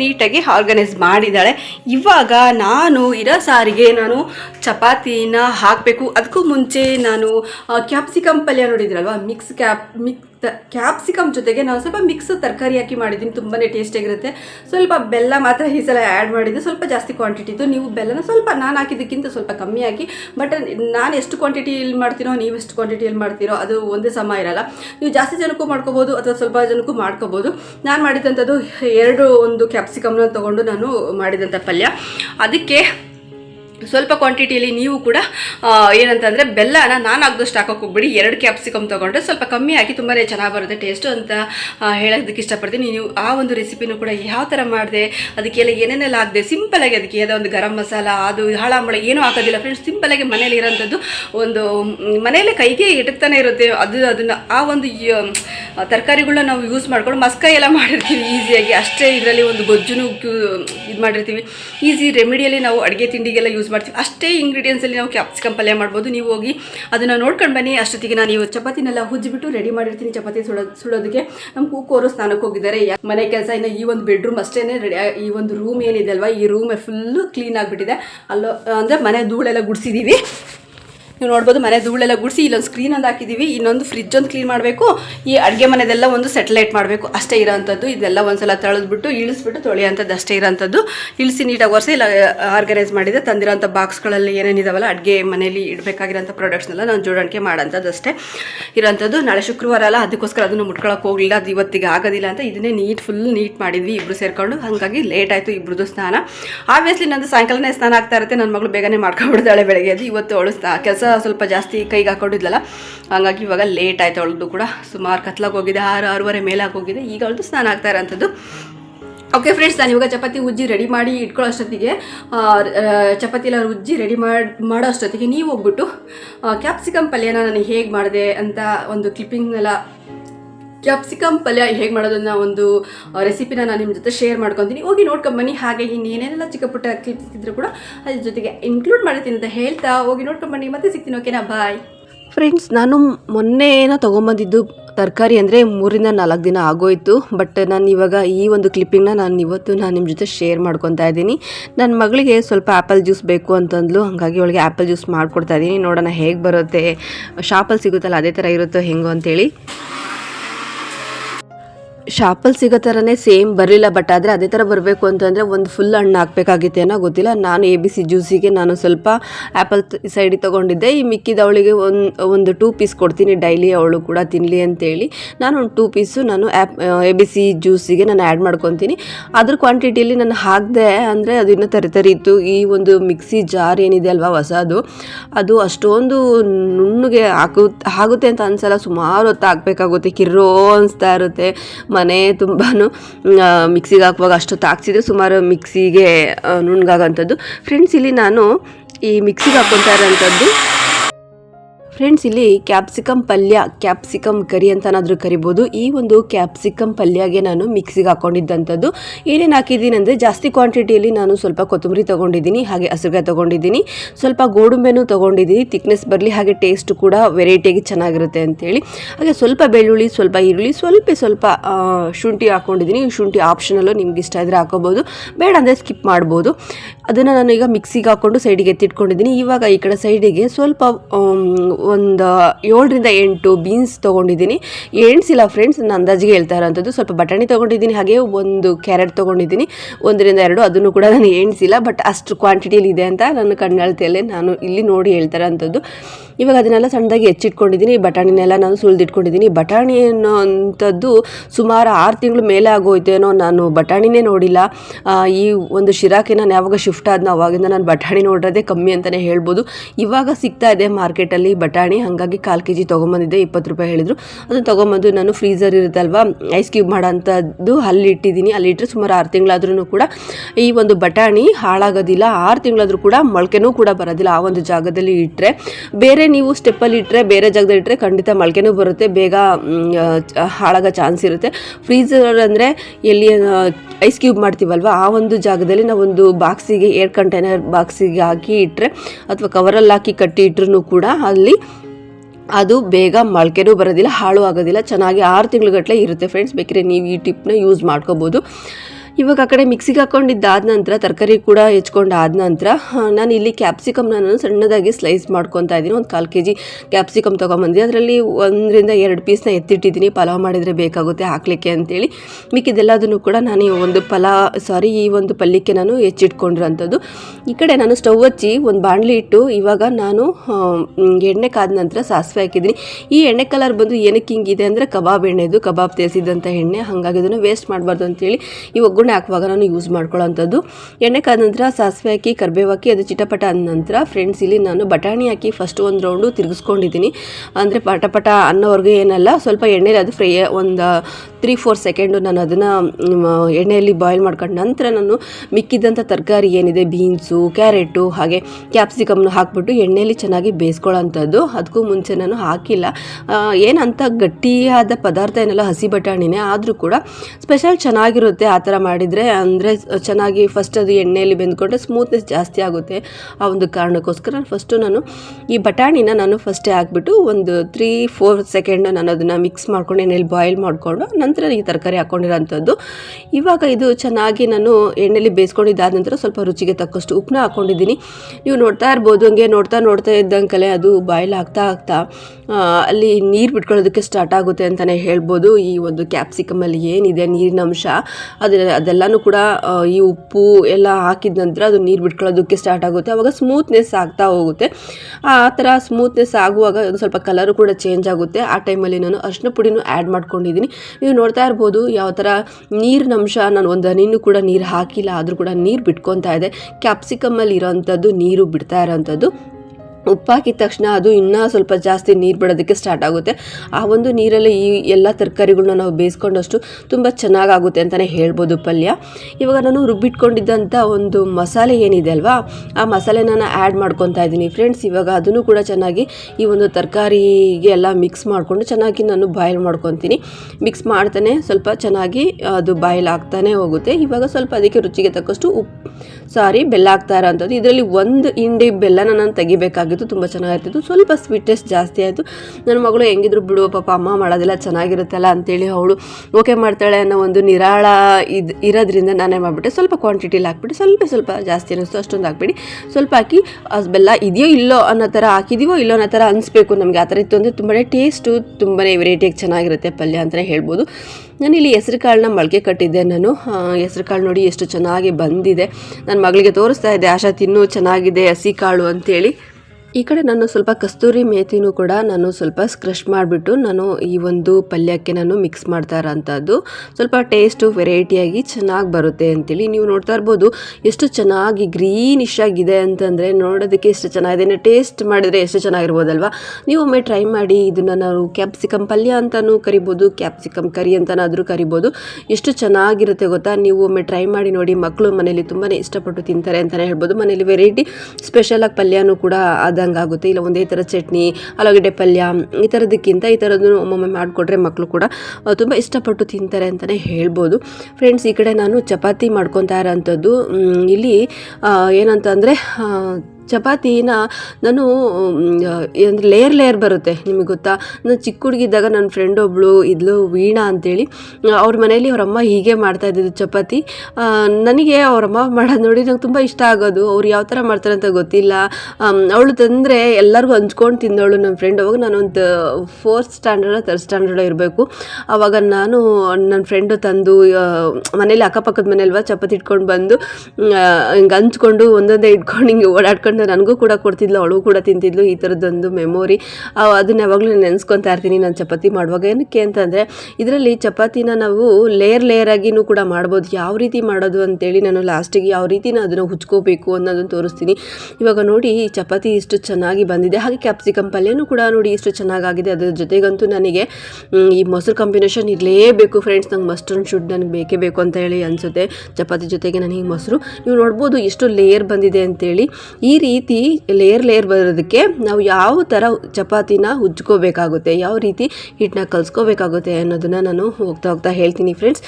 ನೀಟಾಗಿ ಆರ್ಗನೈಸ್ ಮಾಡಿದ್ದಾಳೆ. ಇವಾಗ ನಾನು ಇರೋ ಸಾರಿಗೆ ನಾನು ಚಪಾತಿನ ಹಾಕಬೇಕು. ಅದಕ್ಕೂ ಮುಂಚೆ ನಾನು ಕ್ಯಾಪ್ಸಿಕಮ್ ಪಲ್ಯ ನೋಡಿದ್ರಲ್ವ? ಮಿಕ್ಸ್ ಕ್ಯಾಪ್ ಮಿಕ್ಸ್ ಕ್ಯಾಪ್ಸಿಕಮ್ ಜೊತೆಗೆ ನಾನು ಸ್ವಲ್ಪ ಮಿಕ್ಸ್ ತರಕಾರಿ ಹಾಕಿ ಮಾಡಿದ್ದೀನಿ ತುಂಬಾ ಟೇಸ್ಟಿಯಾಗಿರುತ್ತೆ ಸ್ವಲ್ಪ ಬೆಲ್ಲ ಮಾತ್ರ ಈ ಸಲ ಆ್ಯಡ್ ಮಾಡಿದ್ದು, ಸ್ವಲ್ಪ ಜಾಸ್ತಿ ಕ್ವಾಂಟಿಟಿ ಇತ್ತು. ನೀವು ಬೆಲ್ಲನ ಸ್ವಲ್ಪ ನಾನು ಹಾಕಿದ್ದಕ್ಕಿಂತ ಸ್ವಲ್ಪ ಕಮ್ಮಿ ಹಾಕಿ ಬಟ್ ನಾನು ಎಷ್ಟು ಕ್ವಾಂಟಿಟಿಯಲ್ಲಿ ಮಾಡ್ತೀನೋ, ನೀವು ಎಷ್ಟು ಕ್ವಾಂಟಿಟಿಯಲ್ಲಿ ಮಾಡ್ತೀರೋ, ಅದು ಒಂದೇ ಸಮ ಇರಲ್ಲ. ನೀವು ಜಾಸ್ತಿ ಜನಕ್ಕೂ ಮಾಡ್ಕೋಬೋದು, ಅಥವಾ ಸ್ವಲ್ಪ ಜನಕ್ಕೂ ಮಾಡ್ಕೋಬೋದು. ನಾನು ಮಾಡಿದಂಥದ್ದು ಎರಡು ಒಂದು ಕ್ಯಾಪ್ಸಿಕಮ್ನ ತೊಗೊಂಡು ನಾನು ಮಾಡಿದಂಥ ಪಲ್ಯ. ಅದಕ್ಕೆ ಸ್ವಲ್ಪ ಕ್ವಾಂಟಿಟಿಯಲ್ಲಿ ನೀವು ಕೂಡ ಏನಂತಂದರೆ ಬೆಲ್ಲನ ನಾನು ಆಗದಷ್ಟು ಹಾಕೋಕೆ ಹೋಗ್ಬಿಡಿ. ಎರಡು ಕ್ಯಾಪ್ಸಿಕಮ್ ತೊಗೊಂಡ್ರೆ ಸ್ವಲ್ಪ ಕಮ್ಮಿ ಹಾಕಿ ತುಂಬಾ ಚೆನ್ನಾಗಿ ಬರುತ್ತೆ. ಟೇಸ್ಟು ಅಂತ ಹೇಳೋದಕ್ಕೆ ಇಷ್ಟಪಡ್ತೀನಿ. ನೀವು ಆ ಒಂದು ರೆಸಿಪಿನೂ ಕೂಡ ಯಾವ ಥರ ಮಾಡಿದೆ, ಅದಕ್ಕೆಲ್ಲ ಏನೇನೆಲ್ಲ ಹಾಕಿದೆ ಸಿಂಪಲಾಗಿ ಅದಕ್ಕೆ ಯಾವುದೋ ಒಂದು ಗರಂ ಮಸಾಲ, ಅದು ಹಾಳಾಂಬಳ ಏನೂ ಹಾಕೋದಿಲ್ಲ ಫ್ರೆಂಡ್ಸ್ ಸಿಂಪಲಾಗಿ ಮನೇಲಿ ಇರೋಂಥದ್ದು ಒಂದು ಮನೆಯಲ್ಲೇ ಕೈಗೆ ಎಟಕ್ತಾನೆ ಇರುತ್ತೆ. ಅದು, ಅದನ್ನು, ಆ ಒಂದು ತರಕಾರಿಗಳನ್ನ ನಾವು ಯೂಸ್ ಮಾಡ್ಕೊಂಡು ಮಸ್ಕಾಯಿ ಎಲ್ಲ ಮಾಡಿರ್ತೀವಿ ಈಸಿಯಾಗಿ ಅಷ್ಟೇ ಇದರಲ್ಲಿ ಒಂದು ಗೊಜ್ಜುನು ಇದು ಮಾಡಿರ್ತೀವಿ. ಈಸಿ ರೆಮಿಡಿಯಲ್ಲಿ ನಾವು ಅಡುಗೆ ತಿಂಡಿಗೆಲ್ಲ ಯೂಸ್ ಮಾಡ್ತೀವಿ. ಅಷ್ಟೇ ಇಂಗ್ರೀಡಿಯೆಂಟ್ಸಲ್ಲಿ ನಾವು ಕ್ಯಾಪ್ಸಿಕಮ್ ಪಲ್ಯ ಮಾಡ್ಬೋದು. ನೀವು ಹೋಗಿ ಅದನ್ನು ನೋಡ್ಕೊಂಡು ಬನ್ನಿ. ಅಷ್ಟೊತ್ತಿಗೆ ನಾನು ಇವು ಚಪಾತಿನೆಲ್ಲ ಹುಜ್ಜಿಬಿಟ್ಟು ರೆಡಿ ಮಾಡಿರ್ತೀನಿ. ಚಪಾತಿ ಸುಡೋ, ಸುಡೋದಕ್ಕೆ ನಮ್ಮ ಕೂಕೋರು ಸ್ನಾನಕ್ಕೆ ಹೋಗಿದ್ದಾರೆ. ಮನೆ ಕೆಲಸ ಇನ್ನು ಈ ಒಂದು ಬೆಡ್ರೂಮ್ ಅಷ್ಟೇ ರೆಡಿ ಈ ಒಂದು ರೂಮ್ ಏನಿದೆ ಅಲ್ವಾ? ಈ ರೂಮೇ ಫುಲ್ಲು ಕ್ಲೀನ್ ಆಗಿಬಿಟ್ಟಿದೆ. ಅಲ್ಲೋ ಅಂದರೆ ಮನೆ ಧೂಳೆಲ್ಲ ಗುಡಿಸಿದ್ದೀವಿ ನೀವು ನೋಡ್ಬೋದು ಮನೆ ಧೂಳೆಲ್ಲ ಗುಡಿಸಿ ಇಲ್ಲೊಂದು ಸ್ಕ್ರೀನ್ ಒಂದು ಹಾಕಿದ್ದೀವಿ ಇನ್ನೊಂದು ಫ್ರಿಜ್ ಒಂದು ಕ್ಲೀನ್ ಮಾಡಬೇಕು. ಈ ಅಡುಗೆ ಮನೆದೆಲ್ಲ ಒಂದು ಸೆಟಲೈಟ್ ಮಾಡಬೇಕು. ಅಷ್ಟೇ ಇರೋವಂಥದ್ದು ಇದೆಲ್ಲ ಒಂದ್ಸಲ ತಳೆದ್ಬಿಟ್ಟು, ಇಳಿಸ್ಬಿಟ್ಟು ತೊಳೆಯೋಂಥದ್ದು ಅಷ್ಟೇ ಇರೋಂಥದ್ದು. ಇಳಿಸಿ ನೀಟಾಗಿ ಒರೆಸಿ, ಇಲ್ಲ ಆರ್ಗನೈಸ್ ಮಾಡಿದೆ ತಂದಿರೋಂಥ ಬಾಕ್ಸ್ಗಳಲ್ಲಿ ಏನೇನಿದಾವಲ್ಲ ಅಡುಗೆ ಮನೇಲಿ ಇಡಬೇಕಾಗಿರೋಂಥ ಪ್ರಾಡಕ್ಟ್ಸ್ನೆಲ್ಲ ನಾನು ಜೋಡಣೆ ಮಾಡೋಂಥದ್ದು ಅಷ್ಟೇ ಇರೋಂಥದ್ದು. ನಾಳೆ ಶುಕ್ರವಾರ ಅಲ್ಲ, ಅದಕ್ಕೋಸ್ಕರ ಅದನ್ನು ಮುಟ್ಕೊಳಕ್ಕೆ ಹೋಗಲಿಲ್ಲ, ಅದು ಇವತ್ತಿಗೆ ಆಗೋದಿಲ್ಲ ಅಂತ ಇದನ್ನೇ ನೀಟ್ ಫುಲ್ ನೀಟ್ ಮಾಡಿದ್ವಿ ಇಬ್ಬರು ಸೇರಿಕೊಂಡು. ಹಾಗಾಗಿ ಲೇಟ್ ಆಯಿತು ಇಬ್ಬರದ್ದು ಸ್ನಾನ. ಆಬ್ವಿಯಸ್ಲಿ ನಂದು ಸಾಯಂಕಾಲನೇ ಸ್ನಾನ ಆಗ್ತಾ ಇರುತ್ತೆ. ನನ್ನ ಮಗಳು ಬೇಗನೆ ಮಾಡ್ಕೊಂಡ್ಬಿಡ್ತಾಳೆ ಬೆಳಗ್ಗೆ ಅದು ಇವತ್ತು ಅವಳು ಕೆಲಸ ಸ್ವಲ್ಪ ಜಾಸ್ತಿ ಕೈಗೆ ಹಾಕೊಂಡಿದ್ಲಲ್ಲ, ಹಾಗಾಗಿ ಇವಾಗ ಲೇಟ್ ಆಯ್ತು, ಅವಳದ್ದು ಕೂಡ ಸುಮಾರು ಕತ್ಲಾಗಿ ಹೋಗಿದೆ, ಆರು, ಆರೂವರೆ ಮೇಲೆ ಹೋಗಿದೆ, ಈಗ ಅವಳದು ಸ್ನಾನ ಆಗ್ತಾ ಇರೋಂಥದ್ದು. ಓಕೆ ಫ್ರೆಂಡ್ಸ್ ನಾನು ಇವಾಗ ಚಪಾತಿ ಉಜ್ಜಿ ರೆಡಿ ಮಾಡಿ ಇಟ್ಕೊಳ್ಳೋ ಅಷ್ಟೊತ್ತಿಗೆ ಚಪಾತಿ ಎಲ್ಲ ಉಜ್ಜಿ ರೆಡಿ ಮಾಡಿ ಮಾಡೋ ಅಷ್ಟೊತ್ತಿಗೆ ನೀವು ಹೋಗ್ಬಿಟ್ಟು ಕ್ಯಾಪ್ಸಿಕಮ್ ಪಲ್ಯನ ನಾನು ಹೇಗೆ ಮಾಡಿದೆ ಅಂತ ಒಂದು ಕ್ಲಿಪ್ಪಿಂಗ್ನೆಲ್ಲ ಕ್ಯಾಪ್ಸಿಕಮ್ ಪಲ್ಯ ಹೇಗೆ ಮಾಡೋದನ್ನ ಒಂದು ರೆಸಿಪಿನ ನಾನು ನಿಮ್ಮ ಜೊತೆ ಶೇರ್ ಮಾಡ್ಕೊತೀನಿ. ಹೋಗಿ ನೋಡ್ಕೊಂಬನ್ನಿ ಹಾಗೆ ಇನ್ನೇನೆಲ್ಲ ಚಿಕ್ಕ ಪುಟ್ಟ ಕ್ಲಿಪ್ಸ್ ಇದ್ದರೂ ಕೂಡ ಅದ್ರ ಜೊತೆಗೆ ಇನ್ಕ್ಲೂಡ್ ಮಾಡ್ತೀನಿ ಅಂತ ಹೇಳ್ತಾ ಹೋಗಿ ನೋಡ್ಕೊಂಬನ್ನಿ ಮತ್ತೆ ಸಿಗ್ತೀನಿ ಓಕೆನಾ ಬಾಯ್ ಫ್ರೆಂಡ್ಸ್ ನಾನು ಮೊನ್ನೆ ಏನೋ ತೊಗೊಂಬಂದಿದ್ದು ತರಕಾರಿ ಅಂದರೆ ಮೂರಿಂದ ನಾಲ್ಕು ದಿನ ಆಗೋಯ್ತು. ಬಟ್ ನಾನು ಇವಾಗ ಈ ಒಂದು ಕ್ಲಿಪ್ಪಿಂಗ್ನ ನಾನು ಇವತ್ತು ನಾನು ನಿಮ್ಮ ಜೊತೆ ಶೇರ್ ಮಾಡ್ಕೊತಾ ಇದ್ದೀನಿ. ನನ್ನ ಮಗಳಿಗೆ ಸ್ವಲ್ಪ ಆ್ಯಪಲ್ ಜ್ಯೂಸ್ ಬೇಕು ಅಂತಂದ್ಲು. ಹಾಗಾಗಿ ಅವಳಿಗೆ ಆ್ಯಪಲ್ ಜ್ಯೂಸ್ ಮಾಡ್ಕೊಡ್ತಾ ಇದ್ದೀನಿ. ನೋಡೋಣ ಹೇಗೆ ಬರುತ್ತೆ. ಶಾಪಲ್ಲಿ ಸಿಗುತ್ತಲ್ಲ, ಅದೇ ಥರ ಇರುತ್ತೋ ಹೆಂಗೋ ಅಂತೇಳಿ. ಶಾಪಲ್ಲಿ ಸಿಗೋ ಥರನೇ ಸೇಮ್ ಬರಲಿಲ್ಲ ಬಟ್ ಆದರೆ ಅದೇ ಥರ ಬರಬೇಕು ಅಂತಂದರೆ ಒಂದು ಫುಲ್ ಹಣ್ಣು ಹಾಕಬೇಕಾಗಿತ್ತು ಏನೋ ಗೊತ್ತಿಲ್ಲ. ನಾನು ಎ ಬಿ ಸಿ ಜ್ಯೂಸಿಗೆ ನಾನು ಸ್ವಲ್ಪ ಆ್ಯಪಲ್ ಸೈಡಿಗೆ ತೊಗೊಂಡಿದ್ದೆ. ಈ ಮಿಕ್ಕಿದ ಅವಳಿಗೆ ಒಂದು ಒಂದು ಟೂ ಪೀಸ್ ಕೊಡ್ತೀನಿ ಡೈಲಿ ಅವಳು ಕೂಡ ತಿನ್ನಲಿ ಅಂತೇಳಿ ನಾನು ಒಂದು ಟೂ ಪೀಸು ನಾನು ಆ್ಯಪ್ ಎ ಬಿ ಸಿ ಜ್ಯೂಸಿಗೆ ನಾನು ಆ್ಯಡ್ ಮಾಡ್ಕೊತೀನಿ. ಅದ್ರ ಕ್ವಾಂಟಿಟಿಯಲ್ಲಿ ನಾನು ಹಾಕಿದೆ ಅಂದರೆ ಅದು ಇನ್ನೂ ತರಿ ತರಿ ಇತ್ತು. ಈ ಒಂದು ಮಿಕ್ಸಿ ಜಾರ್ ಏನಿದೆ ಅಲ್ವಾ ಹೊಸದು, ಅದು ಅಷ್ಟೊಂದು ನುಣ್ಣಗೆ ಹಾಕು ಆಗುತ್ತೆ ಅಂತ ಅನ್ಸಲ್ಲ. ಸುಮಾರು ಹೊತ್ತು ಹಾಕ್ಬೇಕಾಗುತ್ತೆ. ಕಿರೋ ಅನ್ಸ್ತಾ ಇರುತ್ತೆ. ಮನೆ ತುಂಬಾ ಮಿಕ್ಸಿಗೆ ಹಾಕುವಾಗ ಅಷ್ಟೊತ್ತು ಹಾಕ್ಸಿದ್ರೆ ಸುಮಾರು ಮಿಕ್ಸಿಗೆ ನುಣ್ಣಗಾಗೋಂಥದ್ದು. ಫ್ರೆಂಡ್ಸ್ ಇಲ್ಲಿ ನಾನು ಈ ಮಿಕ್ಸಿಗೆ ಹಾಕ್ಕೊತಾ ಇರೋಂಥದ್ದು ಫ್ರೆಂಡ್ಸ್, ಇಲ್ಲಿ ಕ್ಯಾಪ್ಸಿಕಮ್ ಪಲ್ಯ ಕ್ಯಾಪ್ಸಿಕಮ್ ಕರಿ ಅಂತನಾದರೂ ಕರಿಬೋದು. ಈ ಒಂದು ಕ್ಯಾಪ್ಸಿಕಮ್ ಪಲ್ಯಗೆ ನಾನು ಮಿಕ್ಸಿಗೆ ಹಾಕೊಂಡಿದ್ದಂಥದ್ದು. ಏನೇನು ಹಾಕಿದ್ದೀನಿ ಅಂದರೆ, ಜಾಸ್ತಿ ಕ್ವಾಂಟಿಟಿಯಲ್ಲಿ ನಾನು ಸ್ವಲ್ಪ ಕೊತ್ತಂಬರಿ ತೊಗೊಂಡಿದ್ದೀನಿ, ಹಾಗೆ ಹಸಿರುಗಾಯಿ ತೊಗೊಂಡಿದ್ದೀನಿ, ಸ್ವಲ್ಪ ಗೋಡಂಬಿನೂ ತೊಗೊಂಡಿದ್ದೀನಿ ತಿಕ್ನೆಸ್ ಬರಲಿ, ಹಾಗೆ ಟೇಸ್ಟ್ ಕೂಡ ವೆರೈಟಿಯಾಗಿ ಚೆನ್ನಾಗಿರುತ್ತೆ ಅಂತೇಳಿ. ಹಾಗೆ ಸ್ವಲ್ಪ ಬೆಳ್ಳುಳ್ಳಿ, ಸ್ವಲ್ಪ ಈರುಳ್ಳಿ, ಸ್ವಲ್ಪ ಸ್ವಲ್ಪ ಶುಂಠಿ ಹಾಕ್ಕೊಂಡಿದ್ದೀನಿ ಶುಂಠಿ ಆಪ್ಷನಲ್ಲೂ ನಿಮ್ಗೆ ಇಷ್ಟ ಇದ್ದರೆ ಹಾಕೋಬೋದು, ಬೇಡ ಅಂದರೆ ಸ್ಕಿಪ್ ಮಾಡ್ಬೋದು. ಅದನ್ನು ನಾನು ಈಗ ಮಿಕ್ಸಿಗೆ ಹಾಕ್ಕೊಂಡು ಸೈಡಿಗೆ ಎತ್ತಿಟ್ಕೊಂಡಿದ್ದೀನಿ. ಇವಾಗ ಈ ಕಡೆ ಸೈಡಿಗೆ ಸ್ವಲ್ಪ ಒಂದು ಏಳರಿಂದ ಎಂಟು ಬೀನ್ಸ್ ತೊಗೊಂಡಿದ್ದೀನಿ. ಎಣ್ಸಿಲ್ಲ ಫ್ರೆಂಡ್ಸ್ ನನ್ನ ಅಂದಾಜಿಗೆ ಹೇಳ್ತಾ ಇರೋಂಥದ್ದು. ಸ್ವಲ್ಪ ಬಟಾಣಿ ತೊಗೊಂಡಿದ್ದೀನಿ, ಹಾಗೆ ಒಂದು ಕ್ಯಾರೆಟ್ ತೊಗೊಂಡಿದ್ದೀನಿ. ಒಂದರಿಂದ ಎರಡು ಅದನ್ನು ಕೂಡ ನಾನು ಎಣ್ಸಿಲ್ಲ ಬಟ್ ಅಷ್ಟು ಕ್ವಾಂಟಿಟಿಯಲ್ಲಿ ಇದೆ ಅಂತ ನನ್ನ ಕಣ್ಣಳತೆಯಲ್ಲೇ ನಾನು ಇಲ್ಲಿ ನೋಡಿ ಹೇಳ್ತಾ ಇರೋಂಥದ್ದು. ಇವಾಗ ಅದನ್ನೆಲ್ಲ ಸಣ್ಣದಾಗಿ ಹೆಚ್ಚಿಟ್ಕೊಂಡಿದ್ದೀನಿ. ಬಟಾಣಿನೆಲ್ಲ ನಾನು ಸುಲಿದಿಟ್ಕೊಂಡಿದ್ದೀನಿ. ಬಟಾಣಿ ಅನ್ನೋವಂಥದ್ದು ಸುಮಾರು ಆರು ತಿಂಗಳು ಮೇಲೆ ಆಗೋಯ್ತೇನೋ ನಾನು ಬಟಾಣಿನೇ ನೋಡಿಲ್ಲ. ಈ ಒಂದು ಶಿರಾಕೆ ನಾನು ಯಾವಾಗ ಶಿಫ್ಟ್ ಆದ್ನೋ ಅವಾಗಿಂದ ನಾನು ಬಟಾಣಿ ನೋಡೋದೇ ಕಮ್ಮಿ ಅಂತಲೇ ಹೇಳ್ಬೋದು. ಇವಾಗ ಸಿಗ್ತಾ ಇದೆ ಮಾರ್ಕೆಟಲ್ಲಿ ಬಟಾಣಿ ಹಾಗಾಗಿ ಕಾಲು ಕೆ ಜಿ ತೊಗೊಂಬಂದಿದ್ದೆ, ಇಪ್ಪತ್ತು ರೂಪಾಯಿ ಹೇಳಿದರು. ಅದನ್ನು ತೊಗೊಂಬಂದು ನಾನು ಫ್ರೀಸರ್ ಇರುತ್ತಲ್ವಾ ಐಸ್ ಕ್ಯೂಬ್ ಮಾಡೋಂಥದ್ದು ಅಲ್ಲಿ ಇಟ್ಟಿದ್ದೀನಿ. ಅಲ್ಲಿ ಇಟ್ಟರೆ ಸುಮಾರು ಆರು ತಿಂಗಳಾದ್ರೂ ಕೂಡ ಈ ಒಂದು ಬಟಾಣಿ ಹಾಳಾಗೋದಿಲ್ಲ. ಆರು ತಿಂಗಳಾದ್ರೂ ಕೂಡ ಮೊಳಕೆನೂ ಕೂಡ ಬರೋದಿಲ್ಲ. ಆ ಒಂದು ಜಾಗದಲ್ಲಿ ಇಟ್ಟರೆ ಬೇರೆ ನೀವು ಸ್ಟೆಪ್ಪಲ್ಲಿ ಇಟ್ಟರೆ ಬೇರೆ ಜಾಗದಲ್ಲಿ ಇಟ್ಟರೆ ಖಂಡಿತ ಮೊಳಕೆನೂ ಬರುತ್ತೆ. ಬೇಗ ಹಾಳಾಗೋ ಚಾನ್ಸ್ ಇರುತ್ತೆ. ಫ್ರೀಸರ್ ಅಂದರೆ ಎಲ್ಲಿ ಐಸ್ ಕ್ಯೂಬ್ ಮಾಡ್ತೀವಲ್ವ, ಆ ಒಂದು ಜಾಗದಲ್ಲಿ ನಾವೊಂದು ಬಾಕ್ಸಿಗೆ ಏರ್ ಕಂಟೈನರ್ ಬಾಕ್ಸಿಗೆ ಹಾಕಿ ಇಟ್ಟರೆ ಅಥವಾ ಕವರಲ್ಲಿ ಹಾಕಿ ಕಟ್ಟಿ ಇಟ್ರೂ ಕೂಡ ಅಲ್ಲಿ ಅದು ಬೇಗ ಮೊಳಕೆನೂ ಬರೋದಿಲ್ಲ ಹಾಳು ಆಗೋದಿಲ್ಲ ಚೆನ್ನಾಗಿ ಆರು ತಿಂಗಳುಗಟ್ಟಲೆ ಇರುತ್ತೆ ಫ್ರೆಂಡ್ಸ್ ಬೇಕಿದ್ರೆ ನೀವು ಈ ಟಿಪ್ನ ಯೂಸ್ ಮಾಡ್ಕೋಬೋದು. ಇವಾಗ ಆ ಕಡೆ ಮಿಕ್ಸಿಗೆ ಹಾಕೊಂಡಿದ್ದಾದ ನಂತರ ತರಕಾರಿ ಕೂಡ ಹೆಚ್ಕೊಂಡು ಆದ ನಂತರ ನಾನು ಇಲ್ಲಿ ಕ್ಯಾಪ್ಸಿಕಮ್ ನಾನು ಸಣ್ಣದಾಗಿ ಸ್ಲೈಸ್ ಮಾಡ್ಕೊತಾ ಇದ್ದೀನಿ. ಒಂದು ಕಾಲು ಕೆ ಜಿ ಕ್ಯಾಪ್ಸಿಕಮ್ ತೊಗೊಂಬಂದಿದ್ದೆ ಅದರಲ್ಲಿ ಒಂದರಿಂದ ಎರಡು ಪೀಸ್ನ ಎತ್ತಿಟ್ಟಿದ್ದೀನಿ. ಪಲಾವ್ ಮಾಡಿದರೆ ಬೇಕಾಗುತ್ತೆ ಹಾಕ್ಲಿಕ್ಕೆ ಅಂತೇಳಿ. ಮಿಕ್ಕಿದೆಲ್ಲದನ್ನು ಕೂಡ ನಾನು ಒಂದು ಪಲಾ ಸಾರಿ ಈ ಒಂದು ಪಲ್ಯಕ್ಕೆ ನಾನು ಹೆಚ್ಚಿಟ್ಕೊಂಡಿರೋಂಥದ್ದು. ಈ ಕಡೆ ನಾನು ಸ್ಟವ್ ಹಚ್ಚಿ ಒಂದು ಬಾಣಲಿ ಇಟ್ಟು ಇವಾಗ ನಾನು ಎಣ್ಣೆ ಕಾದ ನಂತರ ಸಾಸಿವೆ ಹಾಕಿದ್ದೀನಿ. ಈ ಎಣ್ಣೆ ಕಲರ್ ಬಂದು ಏನಕ್ಕೆ ಹಿಂಗಿದೆ ಅಂದರೆ ಕಬಾಬ್ ಎಣ್ಣೆದು, ಕಬಾಬ್ ತೇಸಿದಂಥ ಎಣ್ಣೆ. ಹಾಗಾಗಿ ಅದನ್ನು ವೇಸ್ಟ್ ಮಾಡಬಾರ್ದು ಅಂತೇಳಿ ಈ ಒಗ್ಗರಣೆ ಹಾಕುವಾಗ ನಾನು ಯೂಸ್ ಮಾಡ್ಕೊಳ್ಳೋಂಥದ್ದು. ಎಣ್ಣೆ ಕಾದ ನಂತರ ಸಾಸಿವೆ ಹಾಕಿ, ಕರಿಬೇವು ಹಾಕಿ, ಅದು ಚಿಟಪಟ ಅಂದ ನಂತರ ಫ್ರೆಂಡ್ಸ್ ಇಲ್ಲಿ ನಾನು ಬಟಾಣಿ ಹಾಕಿ ಫಸ್ಟ್ ಒಂದು ರೌಂಡು ತಿರುಗಿಸ್ಕೊಂಡಿದ್ದೀನಿ. ಅಂದರೆ ಪಟಪಟ ಪಟ ಅನ್ನೋವರೆಗೂ ಏನಲ್ಲ, ಸ್ವಲ್ಪ ಎಣ್ಣೆಲಿ ಅದು ಫ್ರೈ ಒಂದು ತ್ರೀ ಫೋರ್ ಸೆಕೆಂಡು ನಾನು ಅದನ್ನು ಎಣ್ಣೆಯಲ್ಲಿ ಬಾಯ್ಲ್ ಮಾಡ್ಕೊಂಡು ನಂತರ ನಾನು ಮಿಕ್ಕಿದ್ದಂಥ ತರಕಾರಿ ಏನಿದೆ ಬೀನ್ಸು ಕ್ಯಾರೆಟು ಹಾಗೆ ಕ್ಯಾಪ್ಸಿಕಮ್ನು ಹಾಕ್ಬಿಟ್ಟು ಎಣ್ಣೆಯಲ್ಲಿ ಚೆನ್ನಾಗಿ ಬೇಯಿಸ್ಕೊಳ್ಳೋಂಥದ್ದು. ಅದಕ್ಕೂ ಮುಂಚೆ ನಾನು ಹಾಕಿಲ್ಲ. ಏನಂತ ಗಟ್ಟಿಯಾದ ಪದಾರ್ಥ ಏನಲ್ಲ, ಹಸಿ ಬಟಾಣಿನೇ, ಆದರೂ ಕೂಡ ಸ್ಪೆಷಲ್ ಚೆನ್ನಾಗಿರುತ್ತೆ ಆ ಥರ ಮಾಡಿದರೆ ಅಂದರೆ ಚೆನ್ನಾಗಿ ಫಸ್ಟ್ ಅದು ಎಣ್ಣೆಯಲ್ಲಿ ಬೆಂದ್ಕೊಂಡ್ರೆ ಸ್ಮೂತ್ನೆಸ್ ಜಾಸ್ತಿ ಆಗುತ್ತೆ ಆ ಒಂದು ಕಾರಣಕ್ಕೋಸ್ಕರ ಫಸ್ಟು ನಾನು ಈ ಬಟಾಣಿನ ನಾನು ಫಸ್ಟೇ ಹಾಕ್ಬಿಟ್ಟು ಒಂದು ತ್ರೀ ಫೋರ್ ಸೆಕೆಂಡ್ ನಾನು ಅದನ್ನು ಮಿಕ್ಸ್ ಮಾಡ್ಕೊಂಡು ಎಣ್ಣೆಲಿ ಬಾಯ್ಲ್ ಮಾಡಿಕೊಂಡು ನಂತರ ಈ ತರಕಾರಿ ಹಾಕ್ಕೊಂಡಿರೋಂಥದ್ದು ಇವಾಗ ಇದು ಚೆನ್ನಾಗಿ ನಾನು ಎಣ್ಣೆಲಿ ಬೇಯಿಸ್ಕೊಂಡಿದ್ದಾದ ನಂತರ ಸ್ವಲ್ಪ ರುಚಿಗೆ ತಕ್ಕಷ್ಟು ಉಪ್ಪನ್ನ ಹಾಕ್ಕೊಂಡಿದ್ದೀನಿ ನೀವು ನೋಡ್ತಾ ಇರ್ಬೋದು, ಹಂಗೆ ನೋಡ್ತಾ ನೋಡ್ತಾ ಇದ್ದಂಕಲೆ ಅದು ಬಾಯ್ಲ್ ಆಗ್ತಾ ಆಗ್ತಾ ಅಲ್ಲಿ ನೀರು ಬಿಟ್ಕೊಳ್ಳೋದಕ್ಕೆ ಸ್ಟಾರ್ಟ್ ಆಗುತ್ತೆ ಅಂತಲೇ ಹೇಳ್ಬೋದು. ಈ ಒಂದು ಕ್ಯಾಪ್ಸಿಕಮಲ್ಲಿ ಏನಿದೆ, ನೀರಿನ ಅಂಶ ಅದು ಅದೆಲ್ಲನೂ ಕೂಡ ಈ ಉಪ್ಪು ಎಲ್ಲ ಹಾಕಿದ ನಂತರ ಅದು ನೀರು ಬಿಟ್ಕೊಳ್ಳೋದಕ್ಕೆ ಸ್ಟಾರ್ಟ್ ಆಗುತ್ತೆ. ಆವಾಗ ಸ್ಮೂತ್ನೆಸ್ ಆಗ್ತಾ ಹೋಗುತ್ತೆ. ಆ ಥರ ಸ್ಮೂತ್ನೆಸ್ ಆಗುವಾಗ ಒಂದು ಸ್ವಲ್ಪ ಕಲರು ಕೂಡ ಚೇಂಜ್ ಆಗುತ್ತೆ. ಆ ಟೈಮಲ್ಲಿ ನಾನು ಅರಿಶಿನ ಪುಡಿನೂ ಆ್ಯಡ್ ಮಾಡ್ಕೊಂಡಿದ್ದೀನಿ. ನೀವು ನೋಡ್ತಾ ಇರ್ಬೋದು ಯಾವ ಥರ ನೀರಿನ ಅಂಶ, ನಾನು ಒಂದು ಹನಿನೂ ಕೂಡ ನೀರು ಹಾಕಿಲ್ಲ, ಆದರೂ ಕೂಡ ನೀರು ಬಿಟ್ಕೊತಾ ಇದೆ. ಕ್ಯಾಪ್ಸಿಕಮಲ್ಲಿ ಇರೋವಂಥದ್ದು ನೀರು ಬಿಡ್ತಾ ಇರೋವಂಥದ್ದು ಉಪ್ಪು ಹಾಕಿದ ತಕ್ಷಣ ಅದು ಇನ್ನೂ ಸ್ವಲ್ಪ ಜಾಸ್ತಿ ನೀರು ಬಿಡೋದಕ್ಕೆ ಸ್ಟಾರ್ಟ್ ಆಗುತ್ತೆ. ಆ ಒಂದು ನೀರಲ್ಲಿ ಈ ಎಲ್ಲ ತರಕಾರಿಗಳನ್ನ ನಾವು ಬೇಯಿಸ್ಕೊಂಡಷ್ಟು ತುಂಬ ಚೆನ್ನಾಗಾಗುತ್ತೆ ಅಂತಲೇ ಹೇಳ್ಬೋದು ಪಲ್ಯ. ಇವಾಗ ನಾನು ರುಬ್ಬಿಟ್ಕೊಂಡಿದ್ದಂಥ ಒಂದು ಮಸಾಲೆ ಏನಿದೆ ಅಲ್ವಾ, ಆ ಮಸಾಲೆ ನಾನು ಆ್ಯಡ್ ಮಾಡ್ಕೊತಾ ಇದ್ದೀನಿ. ಫ್ರೆಂಡ್ಸ್ ಇವಾಗ ಅದನ್ನು ಕೂಡ ಚೆನ್ನಾಗಿ ಈ ಒಂದು ತರಕಾರಿಗೆ ಎಲ್ಲ ಮಿಕ್ಸ್ ಮಾಡಿಕೊಂಡು ಚೆನ್ನಾಗಿ ನಾನು ಬಾಯ್ಲ್ ಮಾಡ್ಕೊತೀನಿ. ಮಿಕ್ಸ್ ಮಾಡ್ತಾನೆ ಸ್ವಲ್ಪ ಚೆನ್ನಾಗಿ ಅದು ಬಾಯ್ಲ್ ಆಗ್ತಾನೆ ಹೋಗುತ್ತೆ. ಇವಾಗ ಸ್ವಲ್ಪ ಅದಕ್ಕೆ ರುಚಿಗೆ ತಕ್ಕಷ್ಟು ಉಪ್ಪು ಸಾರಿ ಬೆಲ್ಲ ಹಾಕ್ತಾ ಇರೋಂಥದ್ದು. ಇದರಲ್ಲಿ ಒಂದು ಇಂಡಿ ಬೆಲ್ಲನ ನಾನು ತೆಗಿಬೇಕಾಗಿತ್ತು. ತುಂಬ ಚೆನ್ನಾಗಿರ್ತಿತ್ತು. ಸ್ವಲ್ಪ ಸ್ವೀಟ್ನೆಸ್ ಜಾಸ್ತಿ ಆಯಿತು. ನನ್ನ ಮಗಳು ಹೆಂಗಿದ್ರು ಬಿಡು, ಪಾಪ ಅಮ್ಮ ಮಾಡೋದೆಲ್ಲ ಚೆನ್ನಾಗಿರುತ್ತಲ್ಲ ಅಂತೇಳಿ ಅವಳು ಓಕೆ ಮಾಡ್ತಾಳೆ ಅನ್ನೋ ಒಂದು ನಿರಾಳ ಇದು ಇರೋದ್ರಿಂದ ನಾನೇ ಮಾಡಿಬಿಟ್ಟೆ, ಸ್ವಲ್ಪ ಕ್ವಾಂಟಿಟಿಲಿ ಹಾಕ್ಬಿಟ್ಟು ಸ್ವಲ್ಪ ಸ್ವಲ್ಪ ಜಾಸ್ತಿ ಅನ್ನಿಸ್ತು, ಅಷ್ಟೊಂದು ಹಾಕ್ಬಿಡಿ. ಸ್ವಲ್ಪ ಹಾಕಿ ಬೆಲ್ಲ ಇದೆಯೋ ಇಲ್ಲೋ ಅನ್ನೋ ಥರ, ಹಾಕಿದೀವೋ ಇಲ್ಲೋ ಅನ್ನೋ ಥರ ಅನಿಸ್ಬೇಕು ನಮಗೆ ಆ ಥರ ಇತ್ತು ಅಂದರೆ ತುಂಬಾ ಟೇಸ್ಟು ತುಂಬಾ ವೆರೈಟಿಯಾಗಿ ಚೆನ್ನಾಗಿರುತ್ತೆ ಪಲ್ಯ ಅಂತ ಹೇಳ್ಬೋದು. ನಾನಿಲ್ಲಿ ಹೆಸ್ರು ಕಾಳನ್ನ ಮೊಳಕೆ ಕಟ್ಟಿದ್ದೆ ನಾನು. ಹೆಸ್ರು ಕಾಳು ನೋಡಿ ಎಷ್ಟು ಚೆನ್ನಾಗಿ ಬಂದಿದೆ. ನನ್ನ ಮಗಳಿಗೆ ತೋರಿಸ್ತಾ ಇದ್ದೆ, ಆಶಾ ತಿನ್ನು ಚೆನ್ನಾಗಿದೆ, ಹಸಿ ಕಾಳು ಅಂತೇಳಿ. ಈ ಕಡೆ ನಾನು ಸ್ವಲ್ಪ ಕಸ್ತೂರಿ ಮೇಥಿನೂ ಕೂಡ ನಾನು ಸ್ವಲ್ಪ ಸ್ಕ್ರಶ್ ಮಾಡಿಬಿಟ್ಟು ನಾನು ಈ ಒಂದು ಪಲ್ಯಕ್ಕೆ ನಾನು ಮಿಕ್ಸ್ ಮಾಡ್ತಾ ಇರೋಂಥದ್ದು. ಸ್ವಲ್ಪ ಟೇಸ್ಟು ವೆರೈಟಿಯಾಗಿ ಚೆನ್ನಾಗಿ ಬರುತ್ತೆ ಅಂತೇಳಿ ನೀವು ನೋಡ್ತಾ ಇರ್ಬೋದು. ಎಷ್ಟು ಚೆನ್ನಾಗಿ ಗ್ರೀನಿಶ್ ಆಗಿದೆ ಅಂತಂದರೆ ನೋಡೋದಕ್ಕೆ ಎಷ್ಟು ಚೆನ್ನಾಗಿದೆ. ಟೇಸ್ಟ್ ಮಾಡಿದರೆ ಎಷ್ಟು ಚೆನ್ನಾಗಿರ್ಬೋದಲ್ವಾ? ನೀವು ಒಮ್ಮೆ ಟ್ರೈ ಮಾಡಿ ಇದನ್ನು ನಾವು ಕ್ಯಾಪ್ಸಿಕಮ್ ಪಲ್ಯ ಅಂತಲೂ ಕರಿಬೋದು ಕ್ಯಾಪ್ಸಿಕಮ್ ಕರಿ ಅಂತನಾದರೂ ಕರಿಬೋದು. ಎಷ್ಟು ಚೆನ್ನಾಗಿರುತ್ತೆ ಗೊತ್ತಾ? ನೀವು ಒಮ್ಮೆ ಟ್ರೈ ಮಾಡಿ ನೋಡಿ. ಮಕ್ಕಳು ಮನೇಲಿ ತುಂಬಾ ಇಷ್ಟಪಟ್ಟು ತಿಂತಾರೆ ಅಂತಲೇ ಹೇಳ್ಬೋದು. ಮನೇಲಿ ವೆರೈಟಿ ಸ್ಪೆಷಲಾಗಿ ಪಲ್ಯನೂ ಕೂಡ ಆದಂಗೆ ಆಗುತ್ತೆ ಇಲ್ಲ ಒಂದೇ ಥರ ಚಟ್ನಿ, ಆಲೂಗಡ್ಡೆ ಪಲ್ಯ, ಈ ಥರದಕ್ಕಿಂತ ಈ ಥರದ್ದು ಒಮ್ಮೊಮ್ಮೆ ಮಾಡಿಕೊಟ್ರೆ ಮಕ್ಕಳು ಕೂಡ ತುಂಬ ಇಷ್ಟಪಟ್ಟು ತಿಂತಾರೆ ಅಂತಲೇ ಹೇಳ್ಬೋದು. ಫ್ರೆಂಡ್ಸ್ ಈ ಕಡೆ ನಾನು ಚಪಾತಿ ಮಾಡ್ಕೊತಾ ಇರೋಂಥದ್ದು ಇಲ್ಲಿ ಏನಂತಂದರೆ ಚಪಾತಿನ ನಾನು ಅಂದರೆ ಲೇಯರ್ ಲೇಯರ್ ಬರುತ್ತೆ, ನಿಮಗೆ ಗೊತ್ತಾ? ನಾನು ಚಿಕ್ಕ ಹುಡುಗಿದ್ದಾಗ ನನ್ನ ಫ್ರೆಂಡ್ ಒಬ್ಬಳು ಇದ್ಲು ವೀಣಾ ಅಂತೇಳಿ. ಅವ್ರ ಮನೇಲಿ ಅವರಮ್ಮ ಹೀಗೆ ಮಾಡ್ತಾ ಇದ್ದಿದ್ದು ಚಪಾತಿ. ನನಗೆ ಅವರಮ್ಮ ಮಾಡೋದು ನೋಡಿ ನಂಗೆ ತುಂಬ ಇಷ್ಟ ಆಗೋದು. ಅವ್ರು ಯಾವ ಥರ ಮಾಡ್ತಾರೆ ಅಂತ ಗೊತ್ತಿಲ್ಲ. ಅವಳು ತಂದರೆ ಎಲ್ಲರಿಗೂ ಹಂಚ್ಕೊಂಡು ತಿಂದವಳು ನನ್ನ ಫ್ರೆಂಡ್ ಅವಾಗ ನಾನೊಂದು ಫೋರ್ತ್ ಸ್ಟ್ಯಾಂಡರ್ಡ್ ತರ್ಡ್ ಸ್ಟ್ಯಾಂಡರ್ಡ್ ಇರಬೇಕು. ಆವಾಗ ನಾನು ನನ್ನ ಫ್ರೆಂಡು ತಂದು ಮನೇಲಿ ಅಕ್ಕಪಕ್ಕದ ಮನೆಯಲ್ವಾ, ಚಪಾತಿ ಇಟ್ಕೊಂಡು ಬಂದು ಹಿಂಗೆ ಹಂಚ್ಕೊಂಡು ಒಂದೊಂದೇ ಇಟ್ಕೊಂಡು ಹಿಂಗೆ ಓಡಾಡ್ಕೊಂಡು ನನಗೂ ಕೂಡ ಕೊಡ್ತಿದ್ಲು, ಅವಳು ಕೂಡ ತಿಂತಿದ್ಲು. ಈ ಥರದ್ದೊಂದು ಮೆಮೊರಿ ಅದನ್ನ ಯಾವಾಗಲೂ ನೆನೆಸ್ಕೊತಾ ಇರ್ತೀನಿ ನಾನು ಚಪಾತಿ ಮಾಡುವಾಗ. ಏನಕ್ಕೆ ಅಂತಂದರೆ, ಇದರಲ್ಲಿ ಚಪಾತಿನ ನಾವು ಲೇಯರ್ ಲೇಯರ್ ಆಗಿನೂ ಕೂಡ ಮಾಡ್ಬೋದು. ಯಾವ ರೀತಿ ಮಾಡೋದು ಅಂತೇಳಿ ನಾನು ಲಾಸ್ಟಿಗೆ ಯಾವ ರೀತಿ ನಾನು ಅದನ್ನು ಹುಚ್ಕೋಬೇಕು ಅನ್ನೋದನ್ನು ತೋರಿಸ್ತೀನಿ. ಇವಾಗ ನೋಡಿ, ಈ ಚಪಾತಿ ಇಷ್ಟು ಚೆನ್ನಾಗಿ ಬಂದಿದೆ. ಹಾಗೆ ಕ್ಯಾಪ್ಸಿಕಮ್ ಪಲ್ಯನೂ ಕೂಡ ನೋಡಿ ಇಷ್ಟು ಚೆನ್ನಾಗಾಗಿದೆ. ಅದ್ರ ಜೊತೆಗಂತೂ ನನಗೆ ಈ ಮೊಸರು ಕಾಂಬಿನೇಷನ್ ಇರಲೇಬೇಕು ಫ್ರೆಂಡ್ಸ್ ನಂಗೆ ಮಸ್ಟರ್ನ್ ಶುಡ್ ನನಗೆ ಬೇಕೇ ಬೇಕು ಅಂತ ಹೇಳಿ ಅನಿಸುತ್ತೆ. ಚಪಾತಿ ಜೊತೆಗೆ ನನಗೆ ಮೊಸರು. ನೀವು ನೋಡ್ಬೋದು ಎಷ್ಟು ಲೇಯರ್ ಬಂದಿದೆ ಅಂತೇಳಿ. ಈ ರೀತಿ ಲೇಯರ್ ಲೇಯರ್ ಬರೋದಕ್ಕೆ ನಾವು ಯಾವ ಥರ ಚಪಾತಿನ ಉಜ್ಕೋಬೇಕಾಗುತ್ತೆ ಯಾವ ರೀತಿ ಹಿಟ್ಟನ್ನ ಕಲಿಸ್ಕೋಬೇಕಾಗುತ್ತೆ ಅನ್ನೋದನ್ನು ನಾನು ಹೋಗ್ತಾ ಹೋಗ್ತಾ ಹೇಳ್ತೀನಿ ಫ್ರೆಂಡ್ಸ್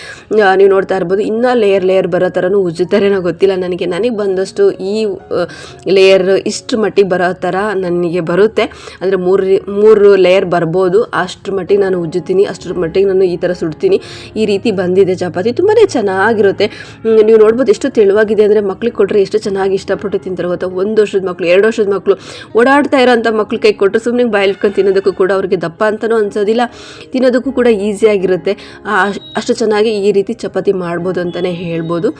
ನೀವು ನೋಡ್ತಾ ಇರ್ಬೋದು, ಇನ್ನೂ ಲೇಯರ್ ಲೇಯರ್ ಬರೋ ಥರನೂ ಉಜ್ಜುತ್ತಾರೇನೋ ಗೊತ್ತಿಲ್ಲ ನನಗೆ. ನನಗೆ ಬಂದಷ್ಟು ಈ ಲೇಯರ್ ಇಷ್ಟು ಮಟ್ಟಿಗೆ ಬರೋ ಥರ ನನಗೆ ಬರುತ್ತೆ. ಅಂದರೆ ಮೂರು ಮೂರು ಲೇಯರ್ ಬರ್ಬೋದು ಅಷ್ಟ್ರ ಮಟ್ಟಿಗೆ ನಾನು ಉಜ್ಜುತ್ತೀನಿ ಅಷ್ಟ್ರ ಮಟ್ಟಿಗೆ ನಾನು ಈ ಥರ ಸುಡ್ತೀನಿ. ಈ ರೀತಿ ಬಂದಿದೆ ಚಪಾತಿ ತುಂಬಾ ಚೆನ್ನಾಗಿರುತ್ತೆ. ನೀವು ನೋಡ್ಬೋದು ಎಷ್ಟು ತೆಳುವಾಗಿದೆ ಅಂದರೆ ಮಕ್ಳಿಗೆ ಕೊಟ್ಟರೆ ಎಷ್ಟು ಚೆನ್ನಾಗಿ ಇಷ್ಟಪಟ್ಟು ತಿಂತಾರೆ ಗೊತ್ತಾ? ಒಂದು ವರ್ಷದ ಮಕ್ಕಳು ಎರಡು ವರ್ಷದ ಮಕ್ಕಳು ಓಡಾಡ್ತಾ ಇರೋಂಥ ಮಕ್ಳು ಕೈ ಕೊಟ್ಟರೆ ಸುಮ್ಮನೆ ಬಾಯಲ್ಲಿ ಇಟ್ಕೊಂಡು ತಿನ್ನೋದಕ್ಕೂ ಕೂಡ ಅವ್ರಿಗೆ ದಪ್ಪ ಅಂತಲೂ ಅನ್ಸೋದಿಲ್ಲ. ತಿನ್ನೋದಕ್ಕೂ ಕೂಡ ಈಸಿಯಾಗಿರುತ್ತೆ ಅಷ್ಟು ಚೆನ್ನಾಗಿ ಈ ರೀತಿ ಚಪಾತಿ ಮಾಡ್ಬೋದು ಅಂತಲೇ ಹೇಳ್ಬೋದು.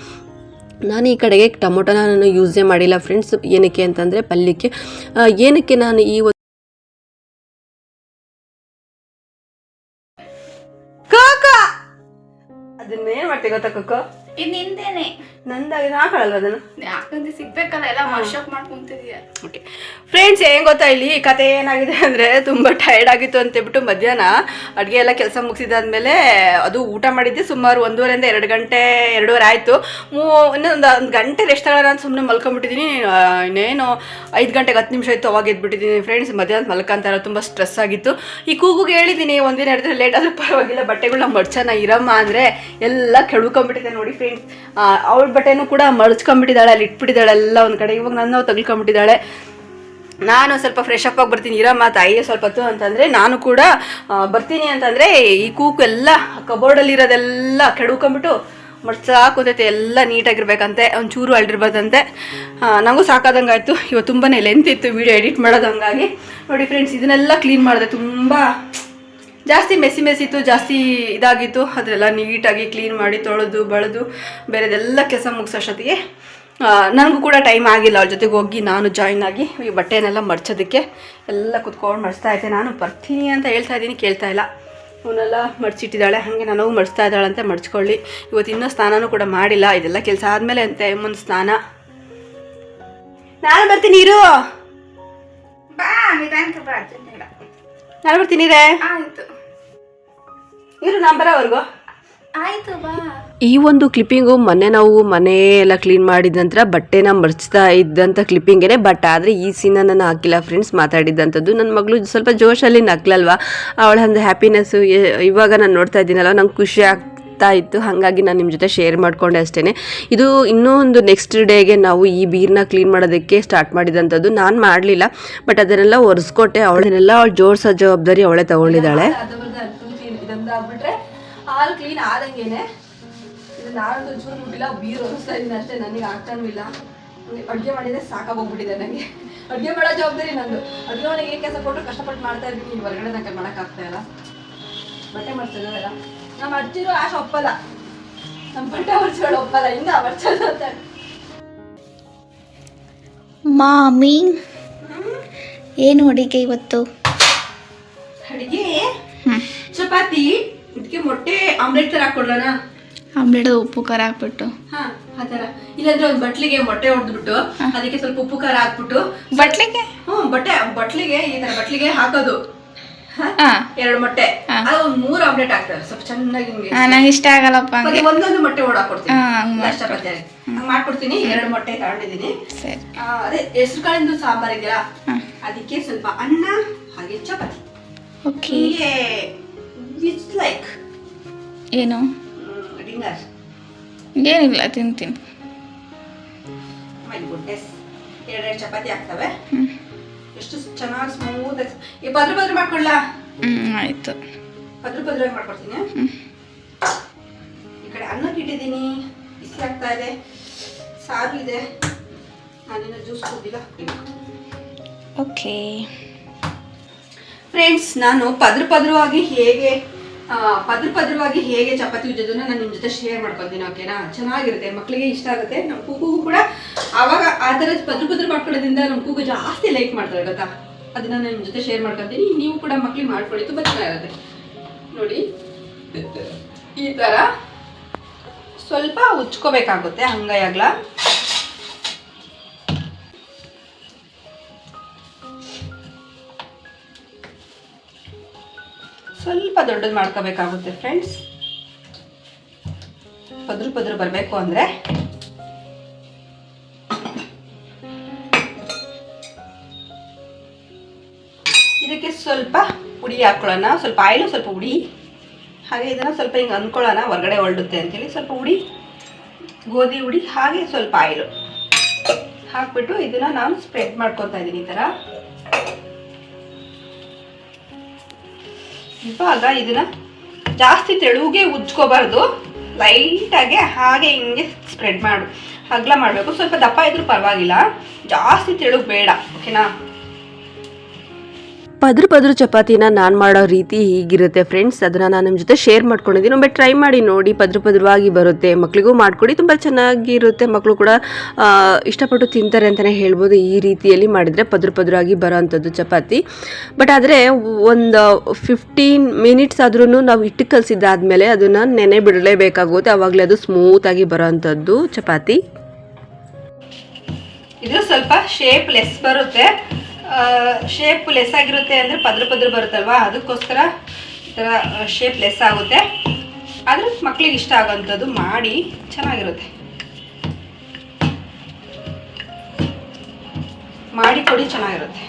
ನಾನು ಈ ಕಡೆಗೆ ಟೊಮೊಟೊನ ನಾನು ಯೂಸೇ ಮಾಡಿಲ್ಲ ಫ್ರೆಂಡ್ಸ್ ಏನಕ್ಕೆ ಅಂತಂದರೆ ಪಲ್ಯಕ್ಕೆ. ಏನಕ್ಕೆ ನಾನು ಈ ಒಂದು ಅದನ್ನೇನು ಮಾಡ್ತೀವಿ ಗೊತ್ತಾ ಕೊಕ್ಕೋ ಇನ್ ನಿಂದೇನೆ. ನಂದಾಗಿದೆ ಹಾಕೊಳ್ಳಲ್ವ ಅದನ್ನು? ಯಾಕಂದ್ರೆ ಸಿಗ್ಬೇಕಲ್ಲ ಎಲ್ಲ ಮರ್ಶಪ್ ಮಾಡ್ಕೊಂತಿದೀಯ ಓಕೆ ಫ್ರೆಂಡ್ಸ್ ಏನು ಗೊತ್ತಾ ಇಲ್ಲಿ? ಕತೆ ಏನಾಗಿದೆ ಅಂದರೆ ತುಂಬ ಟಯರ್ಡ್ ಆಗಿತ್ತು ಅಂತೇಳ್ಬಿಟ್ಟು ಮಧ್ಯಾಹ್ನ ಅಡುಗೆ ಎಲ್ಲ ಕೆಲಸ ಮುಗಿಸಿದಾದ್ಮೇಲೆ ಅದು ಊಟ ಮಾಡಿದ್ದೆ. ಸುಮಾರು ಒಂದೂವರೆಯಿಂದ ಎರಡು ಗಂಟೆ ಎರಡೂವರೆ ಆಯಿತು. ಮೂ ಇನ್ನೊಂದು ಒಂದು ಗಂಟೆ ರೆಸ್ಟ್ ನಾನು ಸುಮ್ಮನೆ ಮಲ್ಕೊಂಬಿಟ್ಟಿದ್ದೀನಿ ಆ, ಇನ್ನೇನು ಐದು ಗಂಟೆಗೆ ಹತ್ತು ನಿಮಿಷ ಇತ್ತು ಅವಾಗ ಎದ್ಬಿಟ್ಟಿದ್ದೀನಿ ಫ್ರೆಂಡ್ಸ್ ಮಧ್ಯಾಹ್ನ ಮಲ್ಕೊಂತಾರ ತುಂಬ ಸ್ಟ್ರೆಸ್ ಆಗಿತ್ತು. ಈ ಕೂಗುಗೆ ಹೇಳಿದ್ದೀನಿ ಒಂದಿನ ಎರಡು ಲೇಟ್ ಆದರೂ ಪರವಾಗಿಲ್ಲ. ಬಟ್ಟೆಗಳನ್ನ ಮಡ್ಚನ ಇರಮ್ಮ ಅಂದರೆ ಎಲ್ಲ ಕೆಳ್ಕೊಂಬಿಟ್ಟಿದೆ ನೋಡಿ ಫ್ರೆಂಡ್ಸ್ ಅವಳ ಬಟ್ಟೆನೂ ಕೂಡ ಮಡ್ಚ್ಕೊಂಬಿಟ್ಟಿದ್ದಾಳೆ ಅಲ್ಲಿ ಇಟ್ಬಿಟ್ಟಿದ್ದಾಳೆ ಎಲ್ಲ ಒಂದು ಕಡೆ. ಇವಾಗ ನನ್ನ ತಗೊಳ್ಕೊಂಬಿಟ್ಟಿದ್ದಾಳೆ ನಾನು ಸ್ವಲ್ಪ ಫ್ರೆಶ್ ಅಪ್ ಆಗಿ ಬರ್ತೀನಿ. ಇರಮ್ಮ ತಾಯಿ, ಸ್ವಲ್ಪ ಹೊತ್ತು ಅಂತಂದರೆ ನಾನು ಕೂಡ ಬರ್ತೀನಿ ಅಂತಂದರೆ ಈ ಕೂಕು ಎಲ್ಲ ಕಬೋರ್ಡಲ್ಲಿರೋದೆಲ್ಲ ಕೆಡ್ಕೊಂಬಿಟ್ಟು ಮಡ್ಚಾ ಕೂತೈತೆ. ಎಲ್ಲ ನೀಟಾಗಿರ್ಬೇಕಂತೆ, ಒಂಚೂರು ಅಳ್ಳಿರ್ಬಾರ್ದಂತೆ ನನಗೂ ಸಾಕಾದಂಗೆ ಆಯಿತು. ಇವತ್ತು ತುಂಬಾ ಲೆಂತ್ ಇತ್ತು ವೀಡಿಯೋ ಎಡಿಟ್ ಮಾಡೋದು ಹಂಗಾಗಿ ನೋಡಿ ಫ್ರೆಂಡ್ಸ್ ಇದನ್ನೆಲ್ಲ ಕ್ಲೀನ್ ಮಾಡಿದೆ. ತುಂಬ ಜಾಸ್ತಿ ಮೆಸಿ ಮೆಸಿತ್ತು ಜಾಸ್ತಿ ಇದಾಗಿತ್ತು. ಅದೆಲ್ಲ ನೀಟಾಗಿ ಕ್ಲೀನ್ ಮಾಡಿ ತೊಳೆದು ಬಳೆದು ಬೇರೆದೆಲ್ಲ ಕೆಲಸ ಮುಗಿಸೋಷ್ಟೊತ್ತಿಗೆ ನನಗೂ ಕೂಡ ಟೈಮ್ ಆಗಿಲ್ಲ. ಅವ್ರ ಜೊತೆಗೆ ಹೋಗಿ ನಾನು ಜಾಯ್ನ್ ಆಗಿ ಈ ಬಟ್ಟೆನೆಲ್ಲ ಮಡ್ಚೋದಕ್ಕೆ ಎಲ್ಲ ಕುತ್ಕೊಂಡು ಮಡಿಸ್ತಾ ಇದ್ದೆ. ನಾನು ಬರ್ತೀನಿ ಅಂತ ಹೇಳ್ತಾ ಇದ್ದೀನಿ ಕೇಳ್ತಾ ಇಲ್ಲ. ಅವನ್ನೆಲ್ಲ ಮಡ್ಚಿಟ್ಟಿದ್ದಾಳೆ. ಹಾಗೆ ನಾನು ಮಡಿಸ್ತಾ ಇದ್ದಾಳಂತೆ ಮಡ್ಚ್ಕೊಳ್ಳಿ ಇವತ್ತು ಇನ್ನೂ ಸ್ನಾನನೂ ಕೂಡ ಮಾಡಿಲ್ಲ. ಇದೆಲ್ಲ ಕೆಲಸ ಆದಮೇಲೆ ಅಂತೆ ಮುಂದೆ ಸ್ನಾನ. ನಾನು ಬರ್ತೀನಿ ಇರು. ನಾನು ಬರ್ತೀನಿ ರೇ ಆಯ್ತು. ಇರು ನಾನು ಬರೋವರೆಗೂ. ಆಯ್ತು ಬಾ. ಈ ಒಂದು ಕ್ಲಿಪ್ಪಿಂಗು ಮೊನ್ನೆ ನಾವು ಮನೆ ಎಲ್ಲ ಕ್ಲೀನ್ ಮಾಡಿದ ನಂತರ ಬಟ್ಟೆನ ಮರ್ಚ್ತಾ ಇದ್ದಂಥ ಕ್ಲಿಪ್ಪಿಂಗೇನೆ ಬಟ್ ಆದರೆ ಈ ಸೀನ ನಾನು ಹಾಕಿಲ್ಲ ಫ್ರೆಂಡ್ಸ್ ಮಾತಾಡಿದ್ದಂಥದ್ದು ನನ್ನ ಮಗಳು ಸ್ವಲ್ಪ ಜೋಶಲ್ಲಿ ನಕ್ಲಲ್ವಾ ಅವಳ ಒಂದು ಹ್ಯಾಪಿನೆಸ್ಸು ಇವಾಗ ನಾನು ನೋಡ್ತಾ ಇದ್ದೀನಲ್ಲ ನಂಗೆ ಖುಷಿ ಆಗ್ತಾ ಇತ್ತು. ಹಾಗಾಗಿ ನಾನು ನಿಮ್ಮ ಜೊತೆ ಶೇರ್ ಮಾಡಿಕೊಂಡೆ ಅಷ್ಟೇ ಇದು ಇನ್ನೂ ಒಂದು ನೆಕ್ಸ್ಟ್ ಡೇಗೆ ನಾವು ಈ ಬೀರ್ನ ಕ್ಲೀನ್ ಮಾಡೋದಕ್ಕೆ ಸ್ಟಾರ್ಟ್ ಮಾಡಿದಂಥದ್ದು ನಾನು ಮಾಡಲಿಲ್ಲ ಬಟ್ ಅದನ್ನೆಲ್ಲ ಒರೆಸ್ಕೊಟ್ಟೆ. ಅವಳನ್ನೆಲ್ಲ ಅವಳು ಜೋಡಿಸೋ ಜವಾಬ್ದಾರಿ ಅವಳೇ ತಗೊಂಡಿದ್ದಾಳೆ. ಇದೊಂದಾಗ್ಬಿಟ್ರೆ ಹಾಲು ಕ್ಲೀನ್ ಆದಂಗೆನೆ ಇದು ನಾನು ಒಂಚೂರು ಮುಟ್ಟಿಲ್ಲ ಬೀರು ಒರೆಸ್ತಾ ಇದ್ದೀನಿ ಅಷ್ಟೇ ನನಗೆ ಆಗ್ತಾನೂ ಇಲ್ಲ. ಅಡುಗೆ ಮಾಡಿದ್ರೆ ಸಾಕಾಗೋಗ್ಬಿಟ್ಟಿದೆ ನನಗೆ ಅಡುಗೆ ಮಾಡೋ ಜವಾಬ್ದಾರಿ ನಂದು. ಅಡುಗೆ ಮನೆಗೆ ಏನು ಕೆಲಸ ಕೊಟ್ಟರು ಕಷ್ಟಪಟ್ಟು ಮಾಡ್ತಾ ಇದ್ದೀನಿ ಇಲ್ಲಿ ಹೊರಗಡೆ ನನಗೆ ಮಾಡೋಕ್ಕಾಗ್ತಾ ಇಲ್ಲ. ಬಟ್ಟೆ ಮರ್ಚೋದಲ್ಲ ನಮ್ಮ ಅಜ್ಜಿರು ಆಶ ಒಪ್ಪಲ್ಲ. ನಮ್ಮ ಬಟ್ಟೆ ಹೊರ್ಸ್ಕೊಂಡು ಒಪ್ಪಲ್ಲ ಇನ್ನು ಮಡ್ಸೋದು ಅಂತ ಮಾಮಿ ಏನು ಅಡಿಗೆ ಇವತ್ತು? ಅಡಿಗೆ? ಚಪಾತಿ ಇದಕ್ಕೆ ಮೊಟ್ಟೆ ಆಮ್ಲೆಟ್ ತರ ಹಾಕೊಳ್ಳೋಣ ಆಮ್ಲೆಟ್ ಉಪ್ಪು ಖಾರ ಹಾಕ್ಬಿಟ್ಟು. ಹಾ ಆ ಥರ. ಇಲ್ಲಾಂದ್ರೆ ಒಂದು ಬಟ್ಲಿಗೆ ಮೊಟ್ಟೆ ಹೊಡೆದ್ಬಿಟ್ಟು ಅದಕ್ಕೆ ಸ್ವಲ್ಪ ಉಪ್ಪು ಖಾರ ಹಾಕ್ಬಿಟ್ಟು ಬಟ್ಲಿಗೆ? ಹ್ಞೂ ಬಟ್ಟೆ ಬಟ್ಲಿಗೆ ಈ ತರ ಬಟ್ಲಿಗೆ ಹಾಕೋದು? ಎರಡು ಮೊಟ್ಟೆ. ಅದು ಒಂದು ಮೂರು ಆಮ್ಲೆಟ್ ಹಾಕ್ತಾರೆ. ಸ್ವಲ್ಪ ಚೆನ್ನಾಗಿ ನಂಗೆ ಇಷ್ಟ ಆಗಲ್ಲಪ್ಪ ಒಂದೊಂದು ಮೊಟ್ಟೆ ಓಡಾಕೊಡ್ತೀನಿ ಹಾ, ಹಂಗ್ ಅಷ್ಟ ಪದ್ಧತಿ ಹಂಗ್ ಮಾಡ್ಕೊಡ್ತೀನಿ. ಎರಡು ಮೊಟ್ಟೆ ತಗೊಂಡಿದ್ದೀನಿ. ಅದೇ ಹೆಸರು ಕಾಳಿಂದು ಸಾಂಬಾರ್ ಇದೆಯಲ್ಲ ಅದಕ್ಕೆ ಸ್ವಲ್ಪ ಅನ್ನ ಹಾಗೆ ಚಪಾತಿ. ಓಕೆ. ವಿಚ್ ಲೈಕ್ ಏನು? ಡಿನ್ನರ್ ಏನಿಲ್ಲ ತಿಂತೀನಿ. ಮೈ ಗುಡ್ನೆಸ್ ಎರಡೆರಡು ಚಪಾತಿ ಆಗ್ತವೆ. ಎಷ್ಟು ಚೆನ್ನಾಗಿ ಸ್ಮೂತ್ ಈ ಪದ್ರ ಪದ್ರ ಮಾಡ್ಕೊಳ್ಳ? ಹ್ಞೂ ಆಯಿತು. ಪದ್ರ ಪದ್ರವಾಗಿ ಮಾಡ್ಕೊಡ್ತೀನಿ. ಈ ಕಡೆ ಅನ್ನಕ್ಕೆ ಇಟ್ಟಿದ್ದೀನಿ. ಬಿಸಿ ಆಗ್ತಾ ಇದೆ. ಸಾರು ಇದೆ. ನಾನಿನ್ನೂ ಜ್ಯೂಸ್ ಕುಡಿದಿಲ್ಲ. ಓಕೆ ಫ್ರೆಂಡ್ಸ್ ನಾನು ಪದ್ರ ಪದ್ರವಾಗಿ ಹೇಗೆ ಪದ್ರ ಪದ್ರವಾಗಿ ಹೇಗೆ ಚಪಾತಿ ಉಜ್ಜೋದನ್ನ ನಾನು ನಿಮ್ಮ ಜೊತೆ ಶೇರ್ ಮಾಡ್ಕೊತೀನಿ ಓಕೆನಾ ಚೆನ್ನಾಗಿರುತ್ತೆ ಮಕ್ಕಳಿಗೆ ಇಷ್ಟ ಆಗುತ್ತೆ ನಮ್ಮ ಕೂಗುಗೂ ಕೂಡ. ಆವಾಗ ಆ ಥರ ಪದ್ರ ಪದ್ರ ಮಾಡ್ಕೊಳ್ಳೋದ್ರಿಂದ ನಮ್ಮ ಕೂಗು ಜಾಸ್ತಿ ಲೈಕ್ ಮಾಡ್ತಾರೆ, ಗೊತ್ತಾ? ಅದನ್ನ ನಾನು ನಿಮ್ಮ ಜೊತೆ ಶೇರ್ ಮಾಡ್ಕೊತೀನಿ ನೀವು ಕೂಡ ಮಕ್ಳಿಗೆ ಮಾಡ್ಕೊಳ್ಳಿ, ತುಂಬ ಚೆನ್ನಾಗಿರುತ್ತೆ. ನೋಡಿ, ಈ ಥರ ಸ್ವಲ್ಪ ಉಚ್ಕೋಬೇಕಾಗುತ್ತೆ ಹಂಗಾಯಾಗ್ಲ ಸ್ವಲ್ಪ ದೊಡ್ಡದು ಮಾಡ್ಕೋಬೇಕಾಗುತ್ತೆ ಫ್ರೆಂಡ್ಸ್ ಪದ್ರ ಪದ್ರ ಬರಬೇಕು ಅಂದರೆ ಇದಕ್ಕೆ ಸ್ವಲ್ಪ ಉಡಿ ಹಾಕ್ಕೊಳ್ಳೋಣ ಸ್ವಲ್ಪ ಆಯಿಲು, ಸ್ವಲ್ಪ ಉಡಿ ಹಾಗೆ ಇದನ್ನು ಸ್ವಲ್ಪ ಹಿಂಗೆ ಅಂದ್ಕೊಳ್ಳೋಣ ಹೊರಗಡೆ ಹೊರಡುತ್ತೆ ಅಂತೇಳಿ. ಸ್ವಲ್ಪ ಉಡಿ ಗೋಧಿ ಹುಡಿ ಹಾಗೆ ಸ್ವಲ್ಪ ಆಯಿಲು. ಹಾಕ್ಬಿಟ್ಟು ಇದನ್ನು ನಾನು ಸ್ಪ್ರೆಡ್ ಮಾಡ್ಕೊತಾ ಇದ್ದೀನಿ ಈ ಥರ ಇವಾಗ ಇದನ್ನ? ಜಾಸ್ತಿ ತೆಳುಗೆ ಉಜ್ಕೋಬಾರ್ದು. ಲೈಟಾಗೆ ಹಾಗೆ ಹಿಂಗೆ ಸ್ಪ್ರೆಡ್ ಮಾಡು. ಹಗ್ಲ ಮಾಡಬೇಕು. ಸ್ವಲ್ಪ ದಪ್ಪ ಇದ್ರೂ ಪರವಾಗಿಲ್ಲ. ಜಾಸ್ತಿ ತೆಳುಗ್ ಬೇಡ. ಓಕೆನಾ ಪದ್ರ ಪದ್ರ ಚಪಾತಿನ ನಾನು ಮಾಡೋ ರೀತಿ ಹೀಗಿರುತ್ತೆ ಫ್ರೆಂಡ್ಸ್ ಅದನ್ನು ನಾನು ನಿಮ್ಮ ಜೊತೆ ಶೇರ್ ಮಾಡ್ಕೊಂಡಿದ್ದೀನಿ. ಒಮ್ಮೆ ಟ್ರೈ ಮಾಡಿ ನೋಡಿ ಪದ್ರ ಪದ್ರವಾಗಿ ಬರುತ್ತೆ. ಮಕ್ಕಳಿಗೂ ಮಾಡಿಕೊಡಿ. ತುಂಬ ಚೆನ್ನಾಗಿರುತ್ತೆ. ಮಕ್ಕಳು ಕೂಡ ಇಷ್ಟಪಟ್ಟು ತಿಂತಾರೆ ಅಂತಲೇ ಹೇಳ್ಬೋದು. ಈ ರೀತಿಯಲ್ಲಿ ಮಾಡಿದರೆ ಪದ್ರ ಪದ್ರವಾಗಿ ಬರೋವಂಥದ್ದು ಚಪಾತಿ. ಬಟ್ ಆದರೆ ಒಂದು ಫಿಫ್ಟೀನ್ ಮಿನಿಟ್ಸ್ ಆದ್ರೂ ನಾವು ಹಿಟ್ಟು ಕಲಸಿದ್ದಾದಮೇಲೆ ಅದನ್ನು ನೆನೆ ಬಿಡಲೇಬೇಕಾಗುತ್ತೆ. ಆವಾಗಲೇ ಅದು ಸ್ಮೂತಾಗಿ ಬರೋವಂಥದ್ದು ಚಪಾತಿ. ಇದು ಸ್ವಲ್ಪ ಶೇಪ್ ಲೆಸ್ ಬರುತ್ತೆ. ಶೇಪ್ ಲೆಸ್ ಆಗಿರುತ್ತೆ ಅಂದರೆ ಪದ್ರ ಪದ್ರ ಬರುತ್ತಲ್ವಾ? ಅದಕ್ಕೋಸ್ಕರ ಈ ಥರ ಶೇಪ್ ಲೆಸ್ ಆಗುತ್ತೆ. ಆದರೆ ಮಕ್ಳಿಗೆ ಇಷ್ಟ ಆಗೋಂಥದ್ದು ಮಾಡಿ, ಚೆನ್ನಾಗಿರುತ್ತೆ. ಮಾಡಿ ಕೊಡಿ, ಚೆನ್ನಾಗಿರುತ್ತೆ.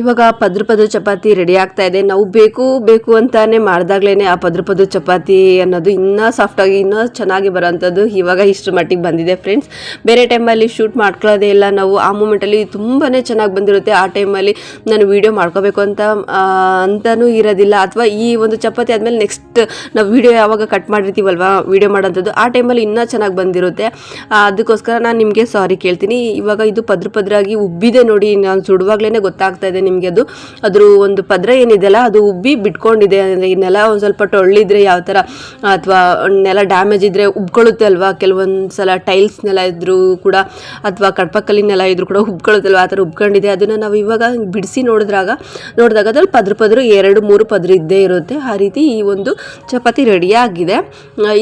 ಇವಾಗ ಪದ್ರ ಪದ್ರ ಚಪಾತಿ ರೆಡಿ ಆಗ್ತಾ ಇದೆ. ನಾವು ಬೇಕು ಬೇಕು ಅಂತಾನೆ ಮಾಡಿದಾಗ್ಲೇ ಆ ಪದ್ರ ಪದ್ರ ಚಪಾತಿ ಅನ್ನೋದು ಇನ್ನೂ ಸಾಫ್ಟಾಗಿ ಇನ್ನೂ ಚೆನ್ನಾಗಿ ಬರೋಂಥದ್ದು ಇವಾಗ ಇಷ್ಟರ ಮಟ್ಟಿಗೆ ಬಂದಿದೆ ಫ್ರೆಂಡ್ಸ್ ಬೇರೆ ಟೈಮಲ್ಲಿ ಶೂಟ್ ಮಾಡ್ಕೊಳ್ಳೋದೇ ಇಲ್ಲ ನಾವು. ಆ ಮೂಮೆಂಟಲ್ಲಿ ತುಂಬಾ ಚೆನ್ನಾಗಿ ಬಂದಿರುತ್ತೆ. ಆ ಟೈಮಲ್ಲಿ ನಾನು ವೀಡಿಯೋ ಮಾಡ್ಕೋಬೇಕು ಅಂತ ಅಂತಲೂ ಇರೋದಿಲ್ಲ. ಅಥವಾ ಈ ಒಂದು ಚಪಾತಿ ಆದಮೇಲೆ ನೆಕ್ಸ್ಟ್ ನಾವು ವೀಡಿಯೋ ಯಾವಾಗ ಕಟ್ ಮಾಡಿರ್ತೀವಲ್ವ ವೀಡಿಯೋ ಮಾಡೋಂಥದ್ದು, ಆ ಟೈಮಲ್ಲಿ ಇನ್ನೂ ಚೆನ್ನಾಗಿ ಬಂದಿರುತ್ತೆ. ಅದಕ್ಕೋಸ್ಕರ ನಾನು ನಿಮಗೆ ಸಾರಿ ಕೇಳ್ತೀನಿ. ಇವಾಗ ಇದು ಪದ್ರ ಪದ್ರಾಗಿ ಉಬ್ಬಿದೆ ನೋಡಿ. ನಾನು ಸುಡುವಾಗ್ಲೇ ಗೊತ್ತಾಗ್ತಾ ಇದೆ ನಿಮಗೆ ಅದು, ಅದ್ರ ಒಂದು ಪದ್ರ ಏನಿದೆಯಲ್ಲ, ಅದು ಉಬ್ಬಿ ಬಿಟ್ಕೊಂಡಿದೆ, ಅಂದರೆ ಈ ನೆಲ ಒಂದು ಸ್ವಲ್ಪ ಟೊಳ್ಳಿದ್ರೆ ಯಾವ ಥರ ಅಥವಾ ನೆಲ ಡ್ಯಾಮೇಜ್ ಇದ್ದರೆ ಉಬ್ಕೊಳ್ಳುತ್ತೆ ಅಲ್ವಾ? ಕೆಲವೊಂದು ಸಲ ಟೈಲ್ಸ್ ನೆಲ ಇದ್ದರೂ ಕೂಡ, ಅಥವಾ ಕಡ್ಪಕ್ಕಲ್ಲಿ ನೆಲ ಇದ್ರೂ ಕೂಡ ಉಬ್ಕೊಳ್ಳುತ್ತಲ್ವ ಆ ಥರ ಉಬ್ಕೊಂಡಿದೆ. ಅದನ್ನು ನಾವು ಇವಾಗ ಬಿಡಿಸಿ ನೋಡಿದ್ರಾಗ, ನೋಡಿದಾಗ ಅದ್ರಲ್ಲಿ ಪದ್ರ ಪದ್ರ ಎರಡು, ಮೂರು ಪದ್ರ ಇದ್ದೇ ಇರುತ್ತೆ. ಆ ರೀತಿ ಈ ಒಂದು ಚಪಾತಿ ರೆಡಿಯಾಗಿದೆ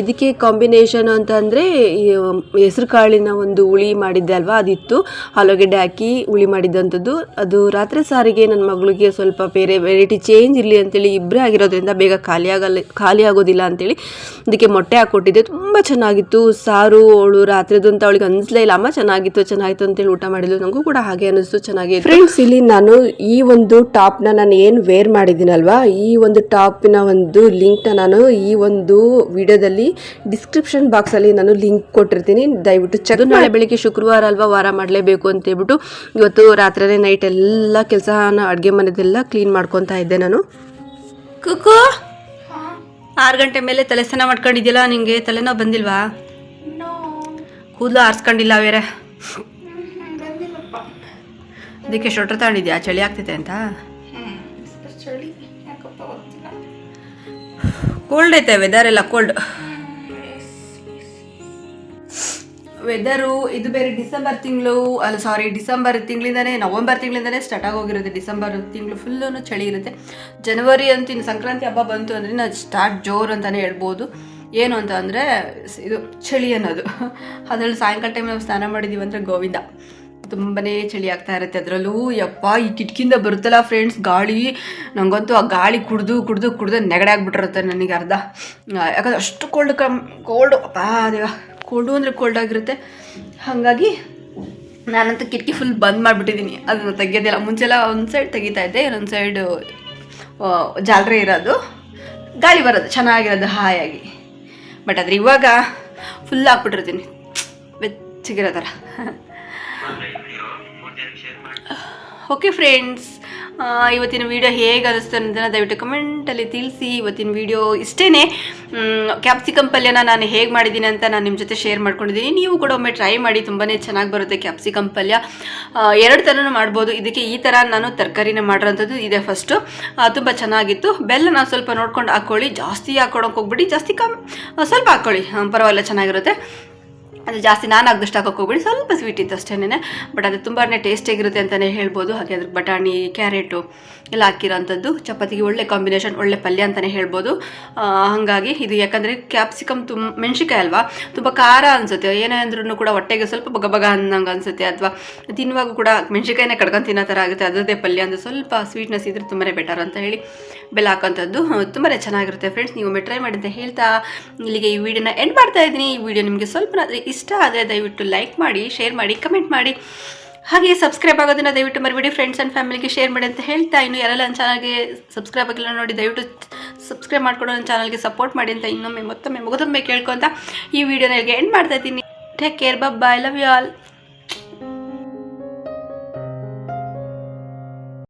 ಇದಕ್ಕೆ ಕಾಂಬಿನೇಷನ್ ಅಂತಂದರೆ ಹೆಸರು ಕಾಳಿನ ಒಂದು ಹುಳಿ ಮಾಡಿದ್ದೆ ಅಲ್ವಾ? ಅದಿತ್ತು. ಆಲೂಗೆಡ್ಡೆ ಹಾಕಿ ಹುಳಿ ಮಾಡಿದ್ದಂಥದ್ದು ಅದು ರಾತ್ರಿ ಸಾರಿಗೆ ನನ್ನ ಮಗಳಿಗೆ ಸ್ವಲ್ಪ ಬೇರೆ ವೆರೈಟಿ ಚೇಂಜ್ ಇರಲಿ ಅಂತೇಳಿ ಇಬ್ಬರೇ ಆಗಿರೋದ್ರಿಂದ ಬೇಗ ಖಾಲಿ ಆಗಲ್ಲ ಖಾಲಿ ಆಗೋದಿಲ್ಲ ಅಂತೇಳಿ ಅದಕ್ಕೆ ಮೊಟ್ಟೆ ಹಾಕ್ಕೊಟ್ಟಿದ್ದೆ. ತುಂಬ ಚೆನ್ನಾಗಿತ್ತು. ಸಾರು ಅವಳು ರಾತ್ರಿದು ಅಂತ ಅವಳಿಗೆ ಅನಿಸ್ಲೇ ಇಲ್ಲ. ಅಮ್ಮ ಚೆನ್ನಾಗಿತ್ತು ಚೆನ್ನಾಗಿತ್ತು ಅಂತೇಳಿ ಊಟ ಮಾಡಿದ್ಲು. ನನಗೂ ಕೂಡ ಹಾಗೆ ಅನಿಸ್ತು ಚೆನ್ನಾಗಿದೆ ಫ್ರೆಂಡ್ಸ್ ಇಲ್ಲಿ ನಾನು ಈ ಒಂದು ಟಾಪ್ನ ನಾನು ಏನು ವೇರ್ ಮಾಡಿದ್ದೀನಲ್ವಾ ಈ ಒಂದು ಟಾಪಿನ ಒಂದು ಲಿಂಕ್ನ ನಾನು ಈ ಒಂದು ವಿಡಿಯೋದಲ್ಲಿ ಡಿಸ್ಕ್ರಿಪ್ಷನ್ ಬಾಕ್ಸಲ್ಲಿ ನಾನು ಲಿಂಕ್ ಕೊಟ್ಟಿರ್ತೀನಿ. ದಯವಿಟ್ಟು ಚೆಕ್ ನಾಳೆ ಬೆಳಿಗ್ಗೆ ಶುಕ್ರವಾರ ಅಲ್ವಾ ವಾರ ಮಾಡಲೇಬೇಕು ಅಂತ ಹೇಳ್ಬಿಟ್ಟು ಇವತ್ತು ರಾತ್ರಿನೇ ನೈಟ್ ಎಲ್ಲ ಕೆಲಸನ ಅಡುಗೆ ಮನೆದೆಲ್ಲ ಕ್ಲೀನ್ ಮಾಡ್ಕೊತಾ ಇದ್ದೆ ನಾನು. ಕುಕ್ಕು ಆರು ಗಂಟೆ ಮೇಲೆ ತಲೆ ಸ್ನಾನ ಮಾಡ್ಕೊಂಡಿದ್ಯಲ್ಲ ನಿಂಗೆ ತಲೆನೋ ಬಂದಿಲ್ವಾ? ನೋ ಕೂದಲು ಆರಿಸ್ಕೊಂಡಿಲ್ಲ ಬೇರೆ. ಬಂದಿಲ್ಲಪ್ಪ ಅದಕ್ಕೆ ಶೊಟ್ರ್ ತಗೊಂಡಿದ್ಯಾ? ಚಳಿ ಆಗ್ತೈತೆ ಅಂತ? ಕೋಲ್ಡ್ ಐತೆ ವೆದರ್ ಎಲ್ಲ ಕೋಲ್ಡ್ ವೆದರು ಇದು ಬೇರೆ ಡಿಸೆಂಬರ್ ತಿಂಗಳು, ಅಲ್ಲ ಸಾರಿ ಡಿಸೆಂಬರ್ ತಿಂಗಳಿಂದನೇ, ನವಂಬರ್ ತಿಂಗಳಿಂದನೇ ಸ್ಟಾರ್ಟ್ ಆಗೋಗಿರುತ್ತೆ. ಡಿಸೆಂಬರ್ ತಿಂಗಳು ಫುಲ್ಲು ಚಳಿ ಇರುತ್ತೆ. ಜನವರಿ ಅಂತ ಇನ್ನು ಸಂಕ್ರಾಂತಿ ಹಬ್ಬ ಬಂತು ಅಂದರೆ ನಾವು ಸ್ಟಾರ್ಟ್ ಜೋರು ಅಂತಲೇ ಹೇಳ್ಬೋದು. ಏನು ಅಂತ ಅಂದರೆ, ಇದು ಚಳಿ ಅನ್ನೋದು. ಅದರಲ್ಲಿ ಸಾಯಂಕಾಲ ಟೈಮ್ ನಾವು ಸ್ನಾನ ಮಾಡಿದ್ದೀವಿ ಅಂದರೆ ಗೋವಿಂದ. ತುಂಬಾ ಚಳಿ ಆಗ್ತಾ ಇರುತ್ತೆ ಅದರಲ್ಲೂ. ಯಪ್ಪ, ಈ ಕಿಟಕಿಯಿಂದ ಬರುತ್ತಲ್ಲ ಫ್ರೆಂಡ್ಸ್ ಗಾಳಿ. ನನಗಂತೂ ಆ ಗಾಳಿ ಕುಡ್ದು ಕುಡ್ದು ಕುಡ್ದು ನೆಗಡೆ ಆಗಿಬಿಟ್ಟಿರುತ್ತೆ ನನಗೆ ಅರ್ಧ. ಯಾಕಂದ್ರೆ ಅಷ್ಟು ಕೋಲ್ಡ್ ಕಮ್ ಕೋಲ್ಡು ಅಪ್ಪ ದೇವ. ಕೋಲ್ಡು ಅಂದರೆ ಕೋಲ್ಡ್ ಆಗಿರುತ್ತೆ. ಹಾಗಾಗಿ ನಾನಂತೂ ಕಿಟಕಿ ಫುಲ್ ಬಂದ್ ಮಾಡಿಬಿಟ್ಟಿದ್ದೀನಿ. ಅದನ್ನು ತೆಗಿಯೋದಿಲ್ಲ. ಮುಂಚೆಲ್ಲ ಒಂದು ಸೈಡ್ ತೆಗಿತಾ ಇದ್ದೆ ಇನ್ನೊಂದು ಸೈಡು ಜಾಲರೆ ಇರೋದು. ಗಾಳಿ ಬರೋದು ಚೆನ್ನಾಗಿರೋದು ಹಾಯಾಗಿ ಬಟ್ ಆದರೆ ಇವಾಗ ಫುಲ್ ಹಾಕ್ಬಿಟ್ಟಿರ್ತೀನಿ. ಬೆಚ್ಚಗಿರೋ ಥರ. ಓಕೆ ಫ್ರೆಂಡ್ಸ್ ಇವತ್ತಿನ ವಿಡಿಯೋ ಹೇಗೆ ಅನಿಸ್ತು ಅನ್ನೋದನ್ನು ದಯವಿಟ್ಟು ಕಮೆಂಟಲ್ಲಿ ತಿಳಿಸಿ. ಇವತ್ತಿನ ವಿಡಿಯೋ ಇಷ್ಟೇ ಕ್ಯಾಪ್ಸಿಕಮ್ ಪಲ್ಯನ ನಾನು ಹೇಗೆ ಮಾಡಿದ್ದೀನಿ ಅಂತ ನಾನು ನಿಮ್ಮ ಜೊತೆ ಶೇರ್ ಮಾಡ್ಕೊಂಡಿದ್ದೀನಿ. ನೀವು ಕೂಡ ಒಮ್ಮೆ ಟ್ರೈ ಮಾಡಿ ತುಂಬಾ ಚೆನ್ನಾಗಿ ಬರುತ್ತೆ ಕ್ಯಾಪ್ಸಿಕಮ್ ಪಲ್ಯ. ಎರಡು ಥರನೂ ಮಾಡ್ಬೋದು. ಇದಕ್ಕೆ ಈ ಥರ ನಾನು ತರಕಾರಿನ ಮಾಡಿರೋಂಥದ್ದು ಇದೆ ಫಸ್ಟು ತುಂಬ ಚೆನ್ನಾಗಿತ್ತು. ಬೆಲ್ಲ ನಾವು ಸ್ವಲ್ಪ ನೋಡ್ಕೊಂಡು ಹಾಕ್ಕೊಳ್ಳಿ. ಜಾಸ್ತಿ ಹಾಕ್ಕೊಳಕ್ಕೆ ಹೋಗ್ಬಿಡಿ. ಜಾಸ್ತಿ ಕಮ್, ಸ್ವಲ್ಪ ಹಾಕ್ಕೊಳ್ಳಿ. ಪರವಾಗಿಲ್ಲ, ಚೆನ್ನಾಗಿರುತ್ತೆ. ಅದು ಜಾಸ್ತಿ ನಾನು ಆಗದಷ್ಟು ಹಾಕೋಕೆ ಹೋಗ್ಬಿಡಿ. ಸ್ವಲ್ಪ ಸ್ವೀಟ್ ಇತ್ತು ಅಷ್ಟೇನೆ. ಬಟ್ ಅದು ತುಂಬಾ ಟೇಸ್ಟಿಯಾಗಿರುತ್ತೆ ಅಂತಲೇ ಹೇಳ್ಬೋದು. ಹಾಗೆ ಅದ್ರ ಬಟಾಣಿ, ಕ್ಯಾರೆಟು ಎಲ್ಲ ಹಾಕಿರೋಂಥದ್ದು. ಚಪಾತಿಗೆ ಒಳ್ಳೆ ಕಾಂಬಿನೇಷನ್ ಒಳ್ಳೆ ಪಲ್ಯ ಅಂತಲೇ ಹೇಳ್ಬೋದು. ಹಾಗಾಗಿ ಇದು ಯಾಕಂದರೆ ಕ್ಯಾಪ್ಸಿಕಮ್ ತುಂಬ ಮೆಣಸಿಕಾಯಿ ಅಲ್ವಾ? ತುಂಬ ಖಾರ ಅನಿಸುತ್ತೆ. ಏನೇ ಅಂದ್ರೂ ಕೂಡ ಹೊಟ್ಟೆಗೆ ಸ್ವಲ್ಪ ಬಗ ಬಗ ಅನ್ನಂಗೆ ಅನಿಸುತ್ತೆ ಅಥವಾ ತಿನ್ನುವಾಗ ಕೂಡ ಮೆಣಸಿಕಾಯಿನೇ ಕಡ್ಕೊಂಡು ತಿನ್ನೋ ಥರ ಆಗುತ್ತೆ. ಅದರದ್ದೇ ಪಲ್ಯ ಅಂದರೆ ಸ್ವಲ್ಪ ಸ್ವೀಟ್ನೆಸ್ ಇದ್ರೆ ತುಂಬಾ ಬೆಟರ್ ಅಂತ ಹೇಳಿ ಬೆಲ್ಲ ಹಾಕೋಂಥದ್ದು ತುಂಬಾ ಚೆನ್ನಾಗಿರುತ್ತೆ ಫ್ರೆಂಡ್ಸ್ ನೀವು ಒಮ್ಮೆ ಟ್ರೈ ಮಾಡಿ ಅಂತ ಹೇಳ್ತಾ ಇಲ್ಲಿಗೆ ಈ ವಿಡಿಯೋನ ಎಂಡ್ ಮಾಡ್ತಾ ಇದ್ದೀನಿ. ಈ ವಿಡಿಯೋ ನಿಮಗೆ ಸ್ವಲ್ಪ ಇಷ್ಟ ಆದರೆ ದಯವಿಟ್ಟು ಲೈಕ್ ಮಾಡಿ ಶೇರ್ ಮಾಡಿ ಕಮೆಂಟ್ ಮಾಡಿ. ಹಾಗೆ ಸಬ್ಸ್ಕ್ರೈಬ್ ಆಗೋದನ್ನು ದಯವಿಟ್ಟು ಮರಿಬಿಡಿ. ಫ್ರೆಂಡ್ಸ್ ಆ್ಯಂಡ್ ಫ್ಯಾಮಿಲಿಗೆ ಶೇರ್ ಮಾಡಿ ಅಂತ ಹೇಳ್ತಾ ಇನ್ನು ಯಾರೆಲ್ಲ ನನ್ನ ಚಾನಲ್ಗೆ ಸಬ್ಸ್ಕ್ರೈಬ್ ಆಗಿಲ್ಲ ನೋಡಿ, ದಯವಿಟ್ಟು ಸಬ್ಸ್ಕ್ರೈಬ್ ಮಾಡ್ಕೊಂಡು ನನ್ನ ಚಾನಲ್ಗೆ ಸಪೋರ್ಟ್ ಮಾಡಿ ಅಂತ ಇನ್ನೊಮ್ಮೆ ಮತ್ತೊಮ್ಮೆ ಮುಗಿದೊಮ್ಮೆ ಕೇಳ್ಕೊಂತ ಈ ವಿಡಿಯೋನ ಇಲ್ಲಿಗೆ ಎಂಡ್ ಮಾಡ್ತಾ ಇದ್ದೀನಿ. Take care bye love you all